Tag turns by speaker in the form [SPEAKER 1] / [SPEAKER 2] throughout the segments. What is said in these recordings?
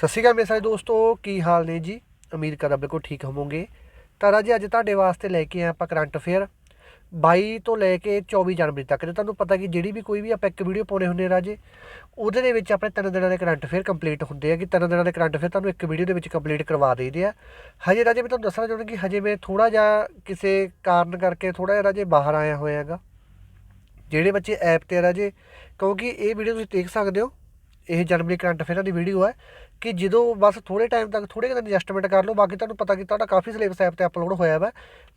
[SPEAKER 1] ਸਤਿ ਸ਼੍ਰੀ ਅਕਾਲ ਮੇਰੇ ਸਾਰੇ ਦੋਸਤੋ, ਕੀ ਹਾਲ ਨੇ ਜੀ? ਉਮੀਦ ਕਰਦਾ ਬਿਲਕੁਲ ਠੀਕ ਹੋਵੋਗੇ। ਤਾਂ ਰਾਜੀ, ਅੱਜ ਤੁਹਾਡੇ ਵਾਸਤੇ ਲੈ ਕੇ ਆਏ ਆਪਾਂ ਕਰੰਟ ਅਫੇਅਰ। 22 ਤੋਂ ਲੈ ਕੇ 24 ਜਨਵਰੀ ਤੱਕ। ਤੇ ਤੁਹਾਨੂੰ ਪਤਾ ਕਿ ਜਿਹੜੀ ਵੀ ਕੋਈ ਵੀ ਆਪਾਂ ਇੱਕ ਵੀਡੀਓ ਪਾਉਣੇ ਹੁੰਦੇ ਆ ਰਾਜੇ, ਉਹਦੇ ਦੇ ਵਿੱਚ ਆਪਣੇ ਤਿੰਨ ਦਿਨਾਂ ਦੇ ਕਰੰਟ ਅਫੇਅਰ ਕੰਪਲੀਟ ਹੁੰਦੇ ਆ ਕਿ ਤਿੰਨ ਦਿਨਾਂ ਦੇ ਕਰੰਟ ਅਫੇਅਰ ਤੁਹਾਨੂੰ ਇੱਕ ਵੀਡੀਓ ਦੇ ਵਿੱਚ ਕੰਪਲੀਟ ਕਰਵਾ ਦੇਈਦੇ ਆ। ਹਜੇ ਰਾਜੇ, ਮੈਂ ਤੁਹਾਨੂੰ ਦੱਸਣਾ ਚਾਹੁੰਦਾ ਕਿ ਹਜੇ ਮੈਂ ਥੋੜਾ ਜਿਹਾ ਕਿਸੇ ਕਾਰਨ ਕਰਕੇ ਥੋੜਾ ਜਿਹਾ ਰਾਜੇ ਬਾਹਰ ਆਇਆ ਹੋਇਆ ਹੈਗਾ। ਜਿਹੜੇ ਬੱਚੇ ਐਪ ਤੇ ਆ ਰਾਜੇ, ਕਿਉਂਕਿ ਇਹ ਵੀਡੀਓ ਤੁਸੀਂ ਦੇਖ ਸਕਦੇ ਹੋ। ਇਹ ਜਨਵਰੀ ਕਰੰਟ ਅਫੇਅਰਾਂ ਦੀ ਵੀਡੀਓ ਹੈ। ਕਿ ਜਦੋਂ ਬਸ ਥੋੜੇ ਟਾਈਮ ਤੱਕ ਥੋੜੇ ਦਿਨ ਐਡਜਸਟਮੈਂਟ ਕਰ ਲਓ, ਬਾਕੀ ਤੁਹਾਨੂੰ ਪਤਾ ਕਿ ਤੁਹਾਡਾ ਕਾਫੀ ਸਿਲੇਬਸ ਐਪ ਤੇ ਅਪਲੋਡ ਹੋਇਆ ਵਾ।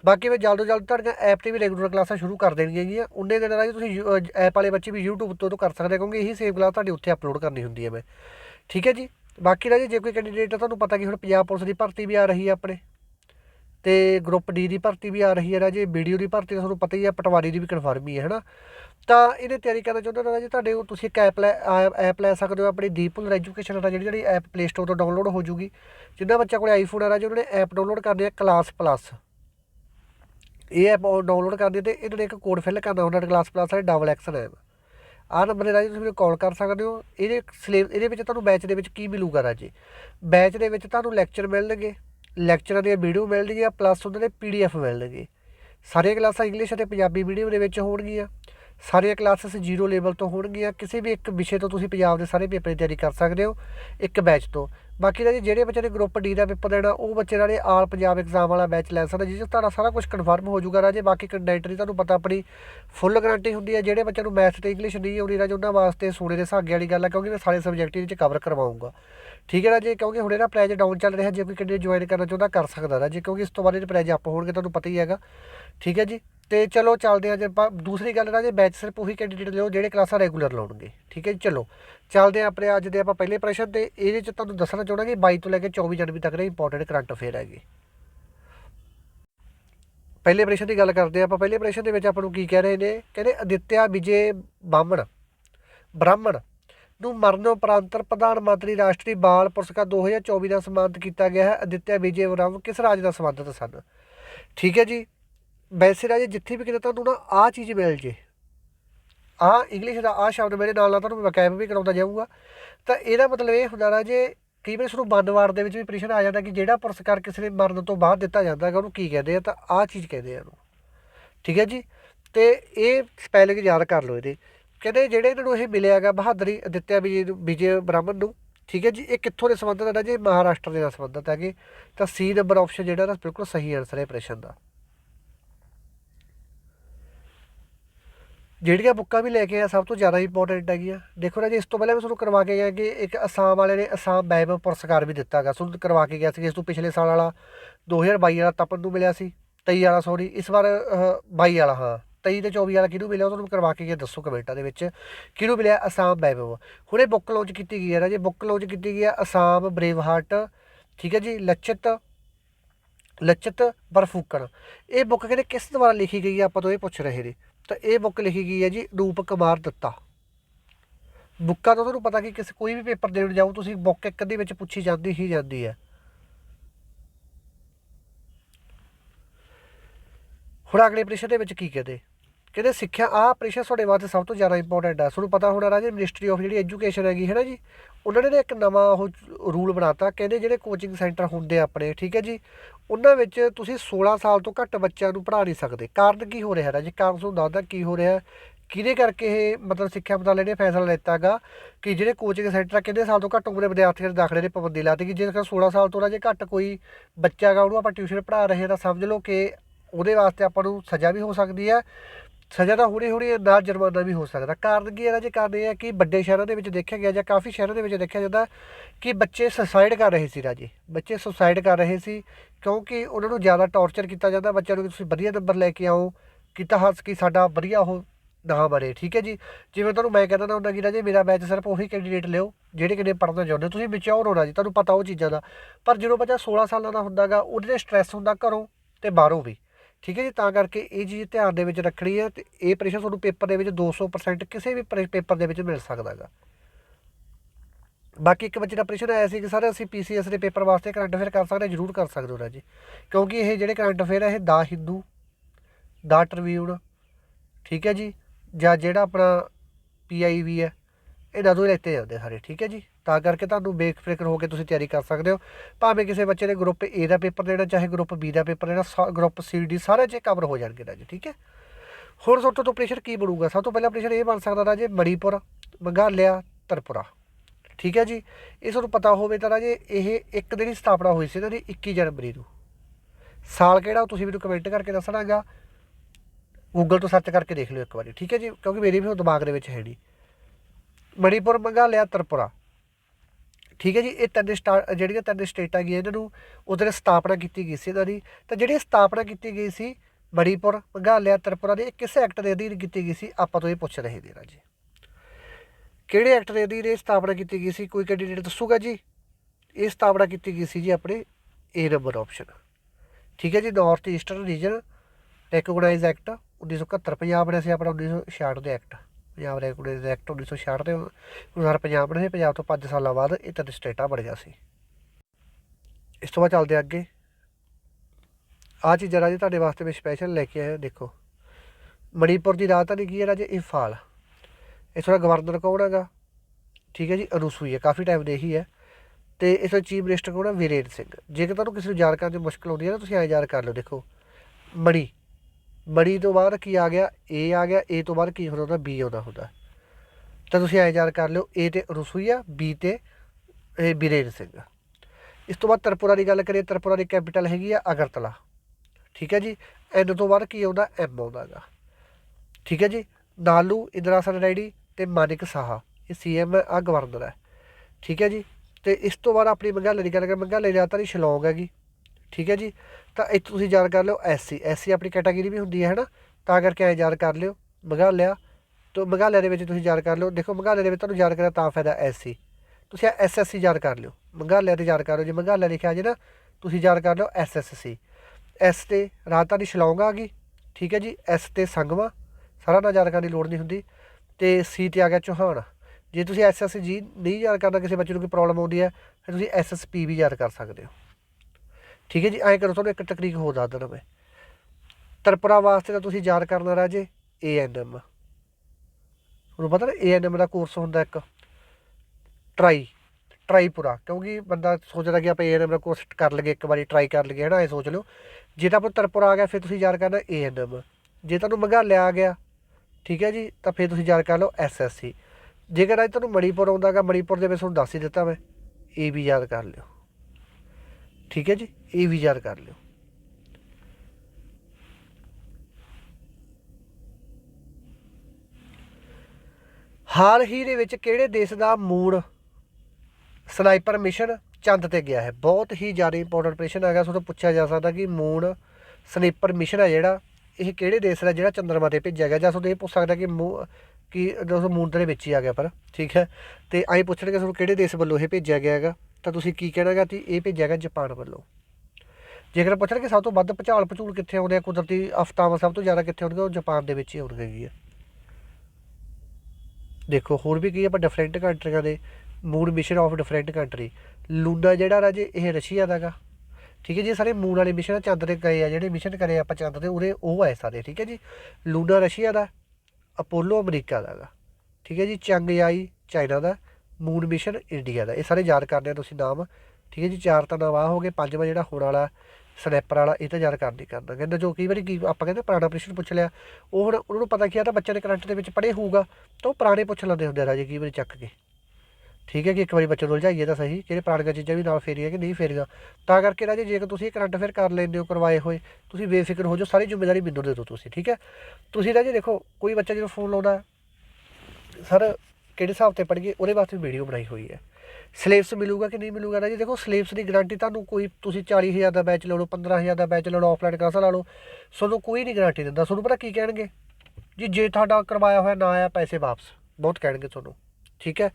[SPEAKER 1] ਬਾਕੀ ਮੈਂ ਜਲਦ ਤੋਂ ਜਲਦ ਤੁਹਾਡੀਆਂ ਐਪ ਤੇ ਵੀ ਰੈਗੂਲਰ ਕਲਾਸਾਂ ਸ਼ੁਰੂ ਕਰ ਦੇਣੀਆਂ ਹੈਗੀਆਂ ਉਹਨੇ ਦਿਨ ਰਾਜੀ ਤੁਸੀਂ ਐਪ ਵਾਲੇ ਬੱਚੇ ਵੀ YouTube ਤੋਂ ਤੋਂ ਕਰ ਸਕਦੇ ਕਿਉਂਕਿ ਇਹੀ ਸੇਮ ਕਲਾਸ ਤੁਹਾਡੀ ਉੱਥੇ ਅਪਲੋਡ ਕਰਨੀ ਹੁੰਦੀ ਹੈ ਮੈਂ। ਠੀਕ ਹੈ ਜੀ? ਬਾਕੀ ਰਾਜੀ ਜੇ ਕੋਈ ਕੈਂਡੀਡੇਟ ਤੁਹਾਨੂੰ ਪਤਾ ਕਿ ਹੁਣ ਪੰਜਾਬ ਪੁਲਿਸ ਦੀ ਭਰਤੀ ਵੀ ਆ ਰਹੀ ਹੈ ਆਪਣੇ। ਤੇ ਗਰੁੱਪ ਡੀ ਦੀ ਭਰਤੀ ਵੀ ਆ ਰਹੀ ਹੈ ਰਾਜੇ ਵੀਡੀਓ ਦੀ ਭਰਤੀ ਤੁਹਾਨੂੰ ਪਤਾ ਹੀ ਹੈ, ਪਟਵਾਰੀ ਦੀ ਵੀ ਕਨਫਰਮ ਹੀ ਹੈ, ਹਨਾ। ਤਾਂ ਇਹਨੇ ਤਿਆਰੀ ਕਰਨਾ ਚਾਹੁੰਦੇ ਹੋ ਰਾਜੇ ਤੁਹਾਡੇ ਕੋਲ ਤੁਸੀਂ ਇੱਕ ਐਪ ਲੈ ਐਪ ਲੈ ਸਕਦੇ ਹੋ, ਆਪਣੀ ਦੀਪੁਲ ਐਜੂਕੇਸ਼ਨ ਦਾ ਜਿਹੜੀ ਜਿਹੜੀ ਐਪ ਪਲੇ ਸਟੋਰ ਤੋਂ ਡਾਊਨਲੋਡ ਹੋ ਜੂਗੀ। ਜਿੰਨਾ ਬੱਚਾ ਕੋਲ ਆਈਫੋਨ ਆ ਰਾਜੇ ਉਹਨਾਂ ਨੇ ਐਪ ਡਾਊਨਲੋਡ ਕਰਨੀ ਹੈ ਕਲਾਸ ਪਲੱਸ ਇਹ ਐਪ ਡਾਊਨਲੋਡ ਕਰਨੀ ਤੇ ਇਹਨਾਂ ਨੇ ਇੱਕ ਕੋਡ ਫਿਲ ਕਰਨਾ ਹੁੰਦਾ ਕਲਾਸ ਪਲੱਸ ਵਾਲੇ ਡਬਲ ਐਕਸਨ ਐਪ ਆਹ ਨੰਬਰ 'ਤੇ ਰਾਜੇ ਤੁਸੀਂ ਮੈਨੂੰ ਕਾਲ ਕਰ ਸਕਦੇ ਹੋ। ਇਹਦੇ ਸਿਲੇਬ ਇਹਦੇ ਵਿੱਚ ਤੁਹਾਨੂੰ ਬੈਚ ਦੇ ਵਿੱਚ ਕੀ ਮਿਲੂਗਾ ਰਾਜੇ? ਬੈਚ ਦੇ ਵਿੱਚ ਤੁਹਾਨੂੰ ਲੈਕਚਰ ਮਿਲਣਗੇ। ਲੈਕਚਰਾਂ ਦੀਆਂ ਵੀਡੀਓ ਮਿਲਣਗੀਆਂ ਪਲੱਸ ਉਹਨਾਂ ਦੇ ਪੀਡੀਐਫ ਮਿਲਣਗੇ। ਸਾਰੀਆਂ ਕਲਾਸਾਂ ਇੰਗਲਿਸ਼ ਅਤੇ ਪੰਜਾਬੀ ਮੀਡੀਅਮ ਦੇ ਵਿੱਚ ਹੋਣਗੀਆਂ। ਸਾਰੀਆਂ ਕਲਾਸਿਸ ਜ਼ੀਰੋ ਲੈਵਲ ਤੋਂ ਹੋਣਗੀਆਂ। ਕਿਸੇ ਵੀ ਇੱਕ ਵਿਸ਼ੇ ਤੋਂ ਤੁਸੀਂ ਪੰਜਾਬ ਦੇ ਸਾਰੇ ਪੇਪਰ ਦੀ ਤਿਆਰੀ ਕਰ ਸਕਦੇ ਹੋ, ਇੱਕ ਬੈਚ ਤੋਂ। ਬਾਕੀ ਦਾ ਜੀ ਜਿਹੜੇ ਬੱਚੇ ਨੇ ਗਰੁੱਪ ਡੀ ਦਾ ਪੇਪਰ ਦੇਣਾ, ਉਹ ਬੱਚੇ ਨਾਲੇ ਆਲ ਪੰਜਾਬ ਐਗਜ਼ਾਮ ਵਾਲਾ ਬੈਚ ਲੈ ਸਕਦਾ। ਜਿਸ 'ਚ ਤੁਹਾਡਾ ਸਾਰਾ ਕੁਝ ਕਨਫਰਮ ਹੋ ਜਾਊਗਾ ਰਾਜੇ। ਬਾਕੀ ਕੰਡੈਂਟਰੀ ਤੁਹਾਨੂੰ ਪਤਾ ਆਪਣੀ ਫੁੱਲ ਗਾਰੰਟੀ ਹੁੰਦੀ ਹੈ। ਜਿਹੜੇ ਬੱਚਿਆਂ ਨੂੰ ਮੈਥ ਤੇ ਇੰਗਲਿਸ਼ ਨਹੀਂ ਆਉਂਦੀ ਰਾਜੇ, ਉਹਨਾਂ ਵਾਸਤੇ ਸੋਨੇ ਦੇ ਸਾਗੇ ਵਾਲੀ ਗੱਲ ਹੈ ਕਿਉਂਕਿ ਮੈਂ ਸਾਰੇ ਸਬਜੈਕਟ ਇਹਦੇ 'ਚ ਕਵਰ ਕਰਵਾਉਂਗਾ। ਠੀਕ ਹੈ ਰਾਜੇ, ਕਿਉਂਕਿ ਹੁਣ ਨਾ ਪ੍ਰਾਈਜ਼ ਡਾਊਨ ਚੱਲ ਰਿਹਾ। ਜੇ ਕੋਈ ਕੈਂਡੀਡੇਟ ਜੁਆਇਨ ਕਰਨਾ ਚਾਹੁੰਦਾ ਕਰ ਸਕਦਾ ਰਾਜੇ, ਕਿਉਂਕਿ ਇਸ ਤੋਂ ਬਾਅਦ ਇਹਦੇ ਪ੍ਰਾਈਜ਼ ਅਪ ਹੋਣਗੇ, ਤੁਹਾਨੂੰ ਪਤਾ ਹੀ ਹੈਗਾ। ਠੀਕ ਹੈ ਜੀ? ਤੇ ਚਲੋ ਚੱਲਦੇ ਹਾਂ ਜੇ ਆਪਾਂ ਦੂਸਰੀ ਗੱਲ ਰਾਜੇ ਬੈਚ ਸਿਰਫ ਉਹੀ ਕੈਂਡੀਡੇਟ ਲਿਓ ਜਿਹੜੇ ਕਲਾਸਾਂ ਰੈਗੂਲਰ ਲਾਉਣਗੇ। ਠੀਕ ਹੈ ਜੀ? ਚਲੋ, ਚੱਲਦੇ ਹਾਂ ਆਪਣੇ ਅੱਜ ਦੇ ਆਪਾਂ ਪਹਿਲੇ ਪ੍ਰਸ਼ਨ ਤੇ। ਇਹਦੇ ਚ ਤੁਹਾਨੂੰ ਦੱਸਣਾ ਚਾਹੁੰਦਾ ਕਿ 22 ਤੋਂ ਲੈ ਕੇ 24 ਜਨਵਰੀ ਤੱਕ ਦੇ ਇੰਪੋਰਟੈਂਟ ਕਰੰਟ ਅਫੇਅਰ ਹੈਗੇ। ਪਹਿਲੇ ਪ੍ਰਸ਼ਨ ਦੀ ਗੱਲ ਕਰਦੇ ਹਾਂ ਆਪਾਂ। ਪਹਿਲੇ ਪ੍ਰਸ਼ਨ ਦੇ ਵਿੱਚ ਆਪਾਂ ਨੂੰ ਕੀ ਕਹਿ ਰਹੇ ਨੇ? ਕਹਿੰਦੇ ਅਦਿੱਤਿਆ ਵਿਜੇ ਬਾਹਮਣ ਬ੍ਰਾਹਮਣ ਨੂੰ ਮਰਨ ਉਪਰੰਤਰ ਪ੍ਰਧਾਨ ਮੰਤਰੀ ਰਾਸ਼ਟਰੀ ਬਾਲ ਪੁਰਸਕਾਰ 2024 ਦਾ ਸਨਮਾਨਿਤ ਕੀਤਾ ਗਿਆ ਹੈ। ਅਦਿੱਤਿਆ ਵਿਜੇ ਬ੍ਰਾਹਮਣ ਕਿਸ ਰਾਜ ਦਾ ਸੰਬੰਧਿਤ ਸਨ? ਠੀਕ ਹੈ ਜੀ? ਵੈਸੇ ਰਾਜੇ, ਜਿੱਥੇ ਵੀ ਕਿਤੇ ਤੁਹਾਨੂੰ ਨਾ ਆਹ ਚੀਜ਼ ਮਿਲ ਜੇ। ਆਹ ਇੰਗਲਿਸ਼ ਦਾ, ਆਹ ਸ਼ਬਦ ਮੇਰੇ ਨਾਲ ਨਾਲ ਤੁਹਾਨੂੰ ਵਕੈਬ ਵੀ ਕਰਾਉਂਦਾ ਜਾਊਗਾ। ਤਾਂ ਇਹਦਾ ਮਤਲਬ ਇਹ ਹੁੰਦਾ ਰਾਜੇ, ਕਈ ਵਾਰ ਸਾਨੂੰ ਬੰਦਵਾਰ ਦੇ ਵਿੱਚ ਵੀ ਪ੍ਰਸ਼ਨ ਆ ਜਾਂਦਾ ਕਿ ਜਿਹੜਾ ਪੁਰਸਕਾਰ ਕਿਸੇ ਨੇ ਮਰਨ ਤੋਂ ਬਾਅਦ ਦਿੱਤਾ ਜਾਂਦਾ ਹੈਗਾ, ਉਹਨੂੰ ਕੀ ਕਹਿੰਦੇ ਆ? ਤਾਂ ਆਹ ਚੀਜ਼ ਕਹਿੰਦੇ ਆ ਉਹਨੂੰ ਠੀਕ ਹੈ ਜੀ? ਤੇ ਇਹ ਸਪੈਲਿੰਗ ਯਾਦ ਕਰ ਲਓ ਇਹਦੇ। ਕਹਿੰਦੇ ਜਿਹੜੇ ਇਹਨਾਂ ਨੂੰ ਇਹ ਮਿਲਿਆ ਹੈਗਾ, ਬਹਾਦਰੀ, ਅਦਿੱਤਿਆ ਵਿਜੇ ਵਿਜੇ ਬ੍ਰਾਹਮਣ ਨੂੰ, ਠੀਕ ਹੈ ਜੀ? ਇਹ ਕਿੱਥੋਂ ਦੇ ਸੰਬੰਧਿਤ ਹੈ ਰਾਜੇ? ਮਹਾਰਾਸ਼ਟਰ ਦੇ ਨਾਲ ਸੰਬੰਧਿਤ ਹੈਗੇ। ਤਾਂ ਸੀ ਨੰਬਰ ਆਪਸ਼ਨ ਜਿਹੜਾ ਨਾ ਬਿਲਕੁਲ ਸਹੀ ਆਨਸਰ ਹੈ ਪ੍ਰਸ਼ਨ ਦਾ। ਜਿਹੜੀਆਂ ਬੁੱਕਾਂ ਵੀ ਲੈ ਕੇ ਆ ਸਭ ਤੋਂ ਜ਼ਿਆਦਾ ਇੰਪੋਰਟੈਂਟ ਹੈਗੀਆਂ। ਦੇਖੋ ਨਾ ਜੀ ਇਸ ਤੋਂ ਪਹਿਲਾਂ ਮੈਂ ਤੁਹਾਨੂੰ ਕਰਵਾ ਕੇ ਗਿਆ ਕਿ ਇੱਕ ਅਸਾਮ ਵਾਲੇ ਨੇ ਅਸਾਮ ਵੈਭਵ ਪੁਰਸਕਾਰ ਵੀ ਦਿੱਤਾ ਹੈਗਾ ਤੁਹਾਨੂੰ ਕਰਵਾ ਕੇ ਗਿਆ ਸੀ ਇਸ ਤੋਂ ਪਿਛਲੇ ਸਾਲ ਵਾਲਾ 2022 ਵਾਲਾ ਤਪਨ ਨੂੰ ਮਿਲਿਆ ਸੀ 23 ਵਾਲਾ ਸੌਰੀ ਇਸ ਵਾਰ ਅਹ, 22 ਵਾਲਾ ਹਾਂ 23 ਤੇ 24 ਵਾਲਾ ਕਿਹਨੂੰ ਮਿਲਿਆ ਉਹ ਤੁਹਾਨੂੰ ਕਰਵਾ ਕੇ ਗਿਆ ਦੱਸੋ ਕਮੈਂਟਾਂ ਦੇ ਵਿੱਚ ਕਿਹਨੂੰ ਮਿਲਿਆ ਅਸਾਮ ਵੈਭਵ ਹੁਣ ਇਹ ਬੁੱਕ ਲਾਂਚ ਕੀਤੀ ਗਈ ਹੈ ਨਾ ਜੀ ਬੁੱਕ ਲਾਂਚ ਕੀਤੀ ਗਈ ਹੈ ਅਸਾਮ ਬ੍ਰੇਵ ਹਾਰਟ ਠੀਕ ਹੈ ਜੀ ਲਚਿਤ ਲਚਤ ਬਰਫੂਕਣ ਇਹ ਬੁੱਕ ਕਹਿੰਦੇ ਕਿਸ ਦੁਆਰਾ ਲਿਖੀ ਗਈ ਹੈ ਆਪਾਂ ਤੋਂ ਇਹ ਪੁੱਛ ਰਹੇ ਨੇ ਤਾਂ ਇਹ ਬੁੱਕ ਲਿਖੀ ਗਈ ਹੈ ਜੀ ਰੂਪ ਕੁਮਾਰ ਦੱਤਾ। ਬੁੱਕਾਂ ਤੋਂ ਤੁਹਾਨੂੰ ਪਤਾ ਕਿ ਕਿਸੇ ਕੋਈ ਵੀ ਪੇਪਰ ਦੇਣ ਜਾਓ, ਤੁਸੀਂ ਬੁੱਕ ਇੱਕ ਦੇ ਵਿੱਚ ਪੁੱਛੀ ਜਾਂਦੀ ਹੀ ਜਾਂਦੀ ਹੈ ਹੁਣ ਅਗਲੇ ਪ੍ਰਸ਼ਨ ਦੇ ਵਿੱਚ ਕੀ ਕਹਿੰਦੇ? ਕਹਿੰਦੇ ਸਿੱਖਿਆ ਆਹ ਪ੍ਰਸ਼ਨ ਤੁਹਾਡੇ ਵਾਸਤੇ ਸਭ ਤੋਂ ਜ਼ਿਆਦਾ ਇੰਪੋਰਟੈਂਟ ਆ ਤੁਹਾਨੂੰ ਪਤਾ ਹੋਣਾ ਰਾਜੇ ਮਿਨਿਸਟਰੀ ਆਫ ਜਿਹੜੀ ਐਜੂਕੇਸ਼ਨ ਹੈਗੀ ਹੈ ਨਾ ਜੀ, ਉਹਨਾਂ ਨੇ ਇੱਕ ਨਵਾਂ ਉਹ ਰੂਲ ਬਣਾਤਾ, ਕਹਿੰਦੇ ਜਿਹੜੇ ਕੋਚਿੰਗ ਸੈਂਟਰ ਹੁੰਦੇ ਆ ਆਪਣੇ, ਠੀਕ ਹੈ ਜੀ, ਉਹਨਾਂ ਵਿੱਚ ਤੁਸੀਂ 16 ਸਾਲ ਤੋਂ ਘੱਟ ਬੱਚਿਆਂ ਨੂੰ ਪੜ੍ਹਾ ਨਹੀਂ ਸਕਦੇ। ਕਾਰਨ ਕੀ ਹੋ ਰਿਹਾ ਰਾਜੇ? ਕਾਰਨ ਤੁਹਾਨੂੰ ਦੱਸਦਾ ਕੀ ਹੋ ਰਿਹਾ? ਕਿਹਦੇ ਕਰਕੇ ਇਹ ਮਤਲਬ ਸਿੱਖਿਆ ਮੰਤਰਾਲੇ ਨੇ ਫੈਸਲਾ ਲਿੱਤਾਗਾ ਕਿ ਜਿਹੜੇ ਕੋਚਿੰਗ ਸੈਂਟਰ ਆ, ਕਿੰਨੇ ਸਾਲ ਤੋਂ ਘੱਟ ਉਮਰ ਦੇ ਵਿਦਿਆਰਥੀਆਂ ਦੇ ਦਾਖਲੇ ਦੇ ਪਾਬੰਦੀ ਲਾਤੀ ਕਿ ਜੇਕਰ 16 ਸਾਲ ਤੋਂ ਰਾਜੇ ਘੱਟ ਕੋਈ ਬੱਚਾ ਹੈਗਾ ਉਹਨੂੰ ਆਪਾਂ ਟਿਊਸ਼ਨ ਪੜ੍ਹਾ ਰਹੇ ਹਾਂ ਤਾਂ ਸਮਝ ਲਓ ਕਿ ਉਹਦੇ ਵਾਸਤੇ ਆਪਾਂ ਨੂੰ ਸਜ਼ਾ ਵੀ ਹੋ ਸਕਦੀ ਹੈ। ਸਜ਼ਾ ਤਾਂ ਹੋਣੀ ਹੋਣੀ ਹੈ ਨਾਲ ਜੁਰਮਾਨਾ ਵੀ ਹੋ ਸਕਦਾ। ਕਾਰਨ ਕੀ ਹੈ ਰਾਜੇ ਕਾਰਨ ਇਹ ਹੈ ਕਿ ਵੱਡੇ ਸ਼ਹਿਰਾਂ ਦੇ ਵਿੱਚ ਦੇਖਿਆ ਗਿਆ ਜਾਂ ਕਾਫੀ ਸ਼ਹਿਰਾਂ ਦੇ ਵਿੱਚ ਦੇਖਿਆ ਜਾਂਦਾ ਕਿ ਬੱਚੇ ਸੁਸਾਈਡ ਕਰ ਰਹੇ ਸੀ ਰਾਜੇ। ਬੱਚੇ ਸੁਸਾਈਡ ਕਰ ਰਹੇ ਸੀ ਕਿਉਂਕਿ ਉਹਨਾਂ ਨੂੰ ਜ਼ਿਆਦਾ ਟੌਰਚਰ ਕੀਤਾ ਜਾਂਦਾ। ਬੱਚਿਆਂ ਨੂੰ ਤੁਸੀਂ ਵਧੀਆ ਨੰਬਰ ਲੈ ਕੇ ਆਓ ਕੀਤਾ ਹੱਸ ਕਿ ਸਾਡਾ ਵਧੀਆ ਉਹ ਨਾ ਬਣੇ, ਠੀਕ ਹੈ ਜੀ? ਜਿਵੇਂ ਤੁਹਾਨੂੰ ਮੈਂ ਕਹਿੰਦਾ ਹੁੰਦਾ ਕਿ ਰਾਜੇ, ਮੇਰਾ ਮੈਚ ਸਿਰਫ ਉਹੀ ਕੈਂਡੀਡੇਟ ਲਿਓ, ਜਿਹੜੇ ਕਿਨੇ ਪੜ੍ਹਨਾ ਚਾਹੁੰਦੇ ਹੋ। ਤੁਸੀਂ ਮੈਚੁਰ ਹੋਣਾ ਜੀ ਤੁਹਾਨੂੰ ਪਤਾ ਉਹ ਚੀਜ਼ਾਂ ਦਾ। ਪਰ ਜਦੋਂ ਬੱਚਾ 16 ਸਾਲਾਂ ਦਾ ਹੁੰਦਾਗਾ ਉਹਦੇ ਤੇ ਸਟ੍ਰੈਸ ਹੁੰਦਾ ਘਰੋਂ ਤੇ ਬਾਹਰੋਂ ਵੀ। ਠੀਕ ਹੈ ਜੀ? ਤਾਂ ਕਰਕੇ ਇਹ ਚੀਜ਼ ਧਿਆਨ ਦੇ ਵਿੱਚ ਰੱਖਣੀ ਹੈ ਤੇ ਇਹ ਪ੍ਰੈਸ਼ਰ ਤੁਹਾਨੂੰ ਪੇਪਰ ਦੇ ਵਿੱਚ 200% ਕਿਸੇ ਵੀ ਪੇਪਰ ਦੇ ਵਿੱਚ ਮਿਲ ਸਕਦਾ ਹੈਗਾ। ਬਾਕੀ ਇੱਕ ਬੱਚੇ ਦਾ ਪ੍ਰੈਸ਼ਰ ਆਇਆ ਸੀ ਕਿ ਸਰ ਅਸੀਂ ਪੀਸੀਐਸ ਦੇ ਪੇਪਰ ਵਾਸਤੇ ਕਰੰਟ ਅਫੇਅਰ ਕਰ ਸਕਦੇ ਹਾਂ, ਜਰੂਰ ਕਰ ਸਕਦੇ ਹੋ ਰਾਜੇ। ਕਿਉਂਕਿ ਇਹ ਜਿਹੜੇ ਕਰੰਟ ਅਫੇਅਰ ਹੈ ਇਹ ਦਾ ਹਿੰਦੂ, ਦਾ ਟ੍ਰਿਬਿਊਨ, ਠੀਕ ਹੈ ਜੀ? ਜਾਂ ਜਿਹੜਾ ਆਪਣਾ ਪੀਆਈਵੀ ਹੈ ਇਹਨਾਂ ਤੋਂ ਹੀ ਲੈਤੇ ਜਾਂਦੇ ਸਾਰੇ, ਠੀਕ ਹੈ ਜੀ? ਤਾਂ ਕਰਕੇ ਤੁਹਾਨੂੰ ਬੇਫਿਕਰ ਹੋ ਕੇ ਤੁਸੀਂ ਤਿਆਰੀ ਕਰ ਸਕਦੇ ਹੋ। ਭਾਵੇਂ ਕਿਸੇ ਬੱਚੇ ਨੇ ਗਰੁੱਪ ਏ ਦਾ ਪੇਪਰ ਦੇਣਾ, ਚਾਹੇ ਗਰੁੱਪ ਬੀ ਦਾ ਪੇਪਰ ਦੇਣਾ ਗਰੁੱਪ ਸੀ ਡੀ ਸਾਰੇ ਚ ਕਵਰ ਹੋ ਜਾਣਗੇ ਰਾਜੇ ਠੀਕ ਹੈ? ਹੁਣ ਸਭ ਤੋਂ ਪ੍ਰੈਸ਼ਰ ਕੀ ਬਣੂਗਾ? ਸਭ ਤੋਂ ਪਹਿਲਾਂ ਪ੍ਰੈਸ਼ਰ ਇਹ ਬਣ ਸਕਦਾ ਰਾਜੇ ਮਣੀਪੁਰ ਮੰਗਾਲਿਆ ਤ੍ਰਿਪੁਰਾ, ਠੀਕ ਹੈ ਜੀ? ਇਹ ਤੁਹਾਨੂੰ ਪਤਾ ਹੋਵੇ ਤਾਂ ਰਾਜੇ ਇਹ ਇੱਕ ਦਿਨ ਹੀ ਸਥਾਪਨਾ ਹੋਈ ਸੀ ਇਹਨਾਂ ਦੀ 21 ਜਨਵਰੀ ਨੂੰ। ਸਾਲ ਕਿਹੜਾ ਤੁਸੀਂ ਮੈਨੂੰ ਕਮੈਂਟ ਕਰਕੇ ਦੱਸਣਾਗਾ? ਗੂਗਲ ਤੋਂ ਸਰਚ ਕਰਕੇ ਦੇਖ ਲਿਓ ਇੱਕ ਵਾਰੀ, ਠੀਕ ਹੈ ਜੀ? ਕਿਉਂਕਿ ਮੇਰੇ ਵੀ ਉਹ ਦਿਮਾਗ ਦੇ ਵਿੱਚ ਹੈ ਨਹੀਂ। ਮਣੀਪੁਰ ਮੰਗਾਲਿਆ ਤ੍ਰਿਪੁਰਾ। ਠੀਕ ਹੈ ਜੀ, ਇਹ ਤਿੰਨ ਸਟਾ, ਜਿਹੜੀਆਂ ਤਿੰਨ ਸਟੇਟਾਂ ਗਈਆਂ ਇਹਨਾਂ ਨੂੰ, ਉਹਦੇ ਸਥਾਪਨਾ ਕੀਤੀ ਗਈ ਸੀ ਇਹਨਾਂ ਦੀ। ਤਾਂ ਜਿਹੜੀ ਸਥਾਪਨਾ ਕੀਤੀ ਗਈ ਸੀ, ਮਣੀਪੁਰ ਮੰਗਾਲਿਆ ਤ੍ਰਿਪੁਰਾ ਦੀ, ਇਹ ਕਿਸ ਐਕਟ ਦੇ ਅਧੀਨ ਕੀਤੀ ਗਈ ਸੀ? ਆਪਾਂ ਤੋਂ ਇਹ ਪੁੱਛ ਰਹੇ ਨੇ ਰਾਜੇ। ਕਿਹੜੇ ਐਕਟ ਦੇ ਅਧੀਨ ਇਹ ਸਥਾਪਨਾ ਕੀਤੀ ਗਈ ਸੀ? ਕੋਈ ਕੈਂਡੀਡੇਟ ਦੱਸੂਗਾ ਜੀ? ਇਹ ਸਥਾਪਨਾ ਕੀਤੀ ਗਈ ਸੀ ਜੀ ਆਪਣੇ ਏ ਨੰਬਰ ਆਪਸ਼ਨ ਠੀਕ ਹੈ ਜੀ north eastern region recognise act 1971 Punjab ਬਣਿਆ ਸੀ ਆਪਣਾ 1966 ਦੇ ਐਕਟ। ਪੰਜਾਬ ਰੈਕੋਗਨਾਈਜ਼ ਐਕਟ 1966 ਦੇ ਉਨਾਰ ਪੰਜਾਬ ਬਣੇ ਸੀ, ਪੰਜਾਬ ਤੋਂ 5 ਸਾਲਾਂ ਬਾਅਦ ਇਹ ਤਿੰਨ ਸਟੇਟਾਂ ਬਣੀਆਂ ਸੀ। ਇਸ ਤੋਂ ਬਾਅਦ ਚੱਲਦੇ ਅੱਗੇ। ਆ ਚੀਜ਼ਾਂ ਰਾਜੇ ਤੁਹਾਡੇ ਵਾਸਤੇ ਮੈਂ ਸਪੈਸ਼ਲ ਲੈ ਕੇ ਆਇਆ, ਦੇਖੋ। ਮਣੀਪੁਰ ਦੀ ਰਾਜਧਾਨੀ ਕੀ ਹੈ ਰਾਜੇ? ਇੰਫਾਲ। ਇਸ ਦਾ ਗਵਰਨਰ ਕੌਣ ਹੈਗਾ? ਠੀਕ ਹੈ ਜੀ ਅਨੁਸੂਈਆ ਕਾਫੀ ਟਾਈਮ ਦੇ ਹੀ ਹੈ। ਤੇ ਇਸ ਦਾ ਚੀਫ ਮਿਨਿਸਟਰ ਕੌਣ ਹੈ? ਵੀਰੇਨ ਸਿੰਘ। ਜੇਕਰ ਤੁਹਾਨੂੰ ਕਿਸੇ ਨੂੰ ਯਾਦ ਕਰਨ ਦੀ ਮੁਸ਼ਕਲ ਆਉਂਦੀ ਹੈ ਨਾ, ਤੁਸੀਂ ਐਂ ਯਾਦ ਕਰ ਲਓ, ਦੇਖੋ। ਮਣੀ। ਮਣੀ ਤੋਂ ਬਾਅਦ ਕੀ ਆ ਗਿਆ? ਏ ਆ ਗਿਆ। ਏ ਤੋਂ ਬਾਅਦ ਕੀ ਹੁੰਦਾ? ਹੁੰਦਾ ਬੀ ਆਉਂਦਾ ਹੁੰਦਾ। ਤਾਂ ਤੁਸੀਂ ਐਂ ਯਾਦ ਕਰ ਲਿਓ ਏ ਤੇ ਅਨੁਸੂਈਆ ਬੀ ਤੇ ਇਹ ਵੀਰੇਨ ਸਿੰਘ। ਇਸ ਤੋਂ ਬਾਅਦ ਤ੍ਰਿਪੁਰਾ ਦੀ ਗੱਲ ਕਰੀਏ, ਤ੍ਰਿਪੁਰਾ ਦੀ ਕੈਪੀਟਲ ਹੈਗੀ ਆ ਅਗਰਤਲਾ। ਠੀਕ ਹੈ ਜੀ? ਐਨ ਤੋਂ ਬਾਅਦ ਕੀ ਆਉਂਦਾ? ਐਮ ਆਉਂਦਾ ਹੈਗਾ। ਠੀਕ ਹੈ ਜੀ? ਨਾਲੂ ਇੰਦਰਾਸਨ ਰੈਡੀ ਤੇ ਮਾਨਿਕ ਸਾਹਾ। ਇਹ ਸੀਐਮ ਆ ਗਵਰਨਰ ਹੈ। ਠੀਕ ਹੈ ਜੀ? ਤੇ ਇਸ ਤੋਂ ਬਾਅਦ ਆਪਣੀ ਮੰਗਾਲੇ ਦੀ ਗੱਲ ਕਰਾਂ ਮੰਗਾਲੇ ਦੀ ਰਾਜਧਾਨੀ ਸ਼ਿਲੌਂਗ ਹੈਗੀ। ਠੀਕ ਹੈ ਜੀ? ਤਾਂ ਇੱਥੇ ਤੁਸੀਂ ਯਾਦ ਕਰ ਲਿਓ ਐਸਸੀ ਐਸਸੀ ਆਪਣੀ ਕੈਟਾਗਰੀ ਵੀ ਹੁੰਦੀ ਹੈ ਹੈ ਨਾ ਤਾਂ ਕਰਕੇ ਐ ਯਾਦ ਕਰ ਲਿਓ, ਮੰਗਾਲਿਆ। ਤੋਂ ਮੰਗਾਲਿਆ ਦੇ ਵਿੱਚ ਤੁਸੀਂ ਯਾਦ ਕਰ ਲਿਓ। ਦੇਖੋ ਮੰਗਾਲੇ ਦੇ ਵਿੱਚ ਤੁਹਾਨੂੰ ਯਾਦ ਕਰਿਆ ਤਾਂ ਫਾਇਦਾ ਐਸਸੀ ਤੁਸੀਂ ਐਸਐਸਸੀ ਯਾਦ ਕਰ ਲਿਓ। ਮੰਗਾਲਿਆ ਤੇ ਯਾਦ ਕਰ ਲਿਓ। ਜੇ ਮੰਗਾਲਿਆ ਲਿਖਿਆ ਜੇ ਨਾ, ਤੁਸੀਂ ਯਾਦ ਕਰ ਲਿਓ ਐਸਐਸਸੀ ਐਸ ਤੇ ਰਾਜਧਾਨੀ ਸ਼ਿਲੌਂਗ ਆ ਗਈ, ਠੀਕ ਹੈ ਜੀ? ਐਸ ਤੇ ਸੰਗਵਾ, ਸਾਰਾ ਨਾ ਯਾਦ ਕਰਨ ਦੀ ਲੋੜ ਨਹੀਂ ਹੁੰਦੀ। ਤੇ ਸੀ ਤੇ ਆ ਗਿਆ ਚੌਹਾਨ ਜੇ ਤੁਸੀਂ ਐਸਐਸ ਜੀ ਨਹੀਂ ਯਾਦ ਕਰਨਾ ਕਿਸੇ ਬੱਚੇ ਨੂੰ ਕੋਈ ਪ੍ਰੋਬਲਮ ਆਉਂਦੀ ਹੈ, ਫਿਰ ਤੁਸੀਂ ਐਸਐਸਪੀ ਵੀ ਯਾਦ ਕਰ ਸਕਦੇ ਹੋ। ਠੀਕ ਹੈ ਜੀ, ਐਂ ਕਰੋ, ਤੁਹਾਨੂੰ ਇੱਕ ਤਕਨੀਕ ਹੋਰ ਦੱਸ ਦੇਣਾ ਮੈਂ। ਤ੍ਰਿਪੁਰਾ ਵਾਸਤੇ ਤਾਂ ਤੁਸੀਂ ਯਾਦ ਕਰਨਾ ਰਾਜੇ ਏਐਨਐਮ ਤੁਹਾਨੂੰ ਪਤਾ ਨਾ ਏਐਨਐਮ ਦਾ ਕੋਰਸ ਹੁੰਦਾ ਇੱਕ। ਟਰਾਈ ਟਰਾਈਪੁਰਾ ਕਿਉਂਕਿ ਬੰਦਾ ਸੋਚਦਾ ਕਿ ਆਪਾਂ ਏਐਨਐਮ ਦਾ ਕੋਰਸ ਕਰ ਲਈਏ, ਇੱਕ ਵਾਰੀ ਟਰਾਈ ਕਰ ਲਈਏ ਹੈ ਨਾ ਇਹ ਸੋਚ ਲਿਓ। ਜੇ ਤਾਂ ਆਪਾਂ ਤਰਪੁਰਾ ਆ ਗਿਆ, ਫਿਰ ਤੁਸੀਂ ਯਾਦ ਕਰਨਾ ਏਐਨਐਮ ਜੇ ਤੁਹਾਨੂੰ ਮੰਗਾਲਿਆ ਆ ਗਿਆ, ਠੀਕ ਹੈ ਜੀ, ਤਾਂ ਫਿਰ ਤੁਸੀਂ ਯਾਦ ਕਰ ਲਓ ਐਸਐਸਸੀ ਜੇਕਰ ਅੱਜ ਤੁਹਾਨੂੰ ਮਣੀਪੁਰ ਆਉਂਦਾਗਾ ਮਣੀਪੁਰ ਦੇ ਵਿੱਚ ਤੁਹਾਨੂੰ ਦੱਸ ਹੀ ਦਿੱਤਾ ਮੈਂ, ਇਹ ਵੀ ਯਾਦ ਕਰ ਲਿਓ। ਠੀਕ ਹੈ ਜੀ? ਇਹ ਵੀ ਯਾਦ ਕਰ ਲਿਓ। ਹਾਲ ਹੀ ਦੇ ਵਿੱਚ ਕਿਹੜੇ ਦੇਸ਼ ਦਾ ਮੂਨ ਸਨਾਈਪਰ ਮਿਸ਼ਨ ਚੰਦ ਤੇ ਗਿਆ ਹੈ? ਬਹੁਤ ਹੀ ਜ਼ਿਆਦਾ ਇੰਪੋਰਟੈਂਟ ਪ੍ਰਸ਼ਨ ਹੈਗਾ। ਤੁਹਾਨੂੰ ਪੁੱਛਿਆ ਜਾ ਸਕਦਾ ਕਿ ਮੂਨ ਸਨਾਈਪਰ ਮਿਸ਼ਨ ਹੈ ਜਿਹੜਾ, ਇਹ ਕਿਹੜੇ ਦੇਸ਼ ਦਾ ਜਿਹੜਾ ਚੰਦਰਮਾ ਤੇ ਭੇਜਿਆ ਗਿਆ? ਜਾਂ ਤੁਹਾਨੂੰ ਇਹ ਪੁੱਛ ਸਕਦਾ ਕਿ ਮੂ, ਕਿ ਦੋਸਤੋ ਮੂਨ ਦੇ ਵਿੱਚ ਹੀ ਆ ਗਿਆ ਪਰ, ਠੀਕ ਹੈ? ਤੇ ਐਂ ਪੁੱਛਣਗੇ ਤੁਹਾਨੂੰ ਕਿਹੜੇ ਦੇਸ਼ ਵੱਲੋਂ ਇਹ ਭੇਜਿਆ ਗਿਆ ਹੈਗਾ? ਤਾਂ ਤੁਸੀਂ ਕੀ ਕਹਿਣਾਗਾ ਕਿ ਇਹ ਭੇਜਿਆ ਗਿਆ ਜਾਪਾਨ ਵੱਲੋਂ? ਜੇਕਰ ਪੁੱਛਣਗੇ ਸਭ ਤੋਂ ਵੱਧ ਭਚਾਲ ਭਚੂਲ ਕਿੱਥੇ ਆਉਂਦੇ ਆ, ਕੁਦਰਤੀ ਆਫਤਾਵਾਂ ਸਭ ਤੋਂ ਜ਼ਿਆਦਾ ਕਿੱਥੇ ਆਉਂਦੀਆਂ ਉਹ ਜਾਪਾਨ ਦੇ ਵਿੱਚ ਹੀ ਆਉਣ ਹੈਗੀ ਆ ਦੇਖੋ, ਹੋਰ ਵੀ ਕੀ ਆਪਾਂ ਡਿਫਰੈਂਟ ਕੰਟਰੀਆਂ ਦੇ moon mission of different country Luna ਜਿਹੜਾ ਰਾਜੇ, ਇਹ ਰਸ਼ੀਆ ਦਾਗਾ ਠੀਕ ਹੈ ਜੀ ਸਾਰੇ ਮੂਨ ਵਾਲੇ ਮਿਸ਼ਨ ਚੰਦ ਤੇ ਗਏ ਆ, ਜਿਹੜੇ ਮਿਸ਼ਨ ਕਰੇ ਆਪਾਂ ਚੰਦ ਤੇ ਉਰੇ ਉਹ ਆਏ ਸਾਰੇ, ਠੀਕ ਹੈ ਜੀ। ਲੂਨਾ ਰਸ਼ੀਆ ਦਾ, ਅਪੋਲੋ ਅਮਰੀਕਾ ਦਾ ਗਾ। ਠੀਕ ਹੈ ਜੀ, ਚੰਗਯਾਈ, ਚਾਈਨਾ ਦਾ। ਮੂਨ ਮਿਸ਼ਨ ਇੰਡੀਆ ਦਾ। ਇਹ ਸਾਰੇ ਯਾਦ ਕਰਦੇ ਆ ਤੁਸੀਂ ਨਾਮ। ਠੀਕ ਹੈ ਜੀ, ਚਾਰ ਤਾਂ ਨਾਮ ਆ ਹੋ ਗਏ, ਪੰਜਵਾਂ ਜਿਹੜਾ ਹੋਣ ਵਾਲਾ ਸਨੈਪਰ ਵਾਲਾ, ਇਹ ਤਾਂ ਯਾਦ ਕਰ ਨਹੀਂ ਕਰਨਾ। ਕਹਿੰਦਾ ਜੋ ਕਈ ਵਾਰੀ ਕੀ ਆਪਾਂ ਕਹਿੰਦੇ ਪੁਰਾਣਾ ਪ੍ਰਸ਼ਨ ਪੁੱਛ ਲਿਆ, ਉਹ ਹੁਣ ਉਹਨਾਂ ਨੂੰ ਪਤਾ ਕੀ ਆ, ਤਾਂ ਬੱਚੇ ਨੇ ਕਰੰਟ ਦੇ ਵਿੱਚ ਪੜ੍ਹੇ ਹੋਊਗਾ, ਤਾਂ ਉਹ ਪੁਰਾਣੇ ਪੁੱਛ ਲੈਂਦੇ ਹੁੰਦੇ ਆ ਰਾਜੇ ਕਈ ਵਾਰੀ ਚੱਕ ਕੇ। ਠੀਕ ਹੈ ਕਿ ਇੱਕ ਵਾਰੀ ਬੱਚੇ ਨੂੰ ਉਲਝਾਈਏ ਤਾਂ ਸਹੀ ਜਿਹੜੇ ਪੁਰਾਣੀਆਂ ਚੀਜ਼ਾਂ ਵੀ ਨਾਲ ਫੇਰੀਆਂ ਕਿ ਨਹੀਂ ਫੇਰੀਆਂ। ਤਾਂ ਕਰਕੇ ਰਾਜੇ ਜੇਕਰ ਤੁਸੀਂ ਇਹ ਕਰੰਟ ਅਫੇਅਰ ਕਰ ਲੈਂਦੇ ਹੋ, ਕਰਵਾਏ ਹੋਏ, ਤੁਸੀਂ ਬੇਫਿਕਰ ਹੋ ਜਾਓ, ਸਾਰੀ ਜ਼ਿੰਮੇਵਾਰੀ ਮੈਨੂੰ ਦੇ ਦਿਓ ਤੁਸੀਂ, ਠੀਕ ਹੈ। ਤੁਸੀਂ ਰਾਜੇ ਦੇਖੋ, ਕੋਈ ਬੱਚਾ ਜਦੋਂ ਫੋਨ ਲਾਉਂਦਾ ਸਰ ਕਿਹੜੇ ਹਿਸਾਬ ਤੇ ਪੜ੍ਹੀਏ, ਉਹਦੇ ਵਾਸਤੇ ਵੀਡੀਓ ਬਣਾਈ ਹੋਈ ਹੈ। ਸਿਲੇਬਸ ਮਿਲੂਗਾ ਕਿ ਨਹੀਂ ਮਿਲੂਗਾ ਰਾਜੇ? ਦੇਖੋ ਸਿਲੇਬਸ ਦੀ ਗਾਰੰਟੀ ਤੁਹਾਨੂੰ ਕੋਈ, ਤੁਸੀਂ 40000 ਦਾ ਬੈਚ ਲਾ ਲਓ 15000 ਦਾ ਬੈਚ ਲਾ ਲਓ ਆਫਲਾਈਨ ਕਲਾਸਾਂ ਲਾ ਲਓ, ਤੁਹਾਨੂੰ ਕੋਈ ਨਹੀਂ ਗਾਰੰਟੀ ਦਿੰਦਾ। ਤੁਹਾਨੂੰ ਪਤਾ ਕੀ ਕਹਿਣਗੇ? ਜੀ, ਜੇ ਤੁਹਾਡਾ ਕਰਵਾਇਆ ਹੋਇਆ ਨਾ ਆਇਆ, ਪੈਸੇ ਵਾਪਸ। ਬਹੁਤ ਕਹਿਣਗੇ ਤੁਹਾਨੂੰ। ਠੀਕ ਹੈ?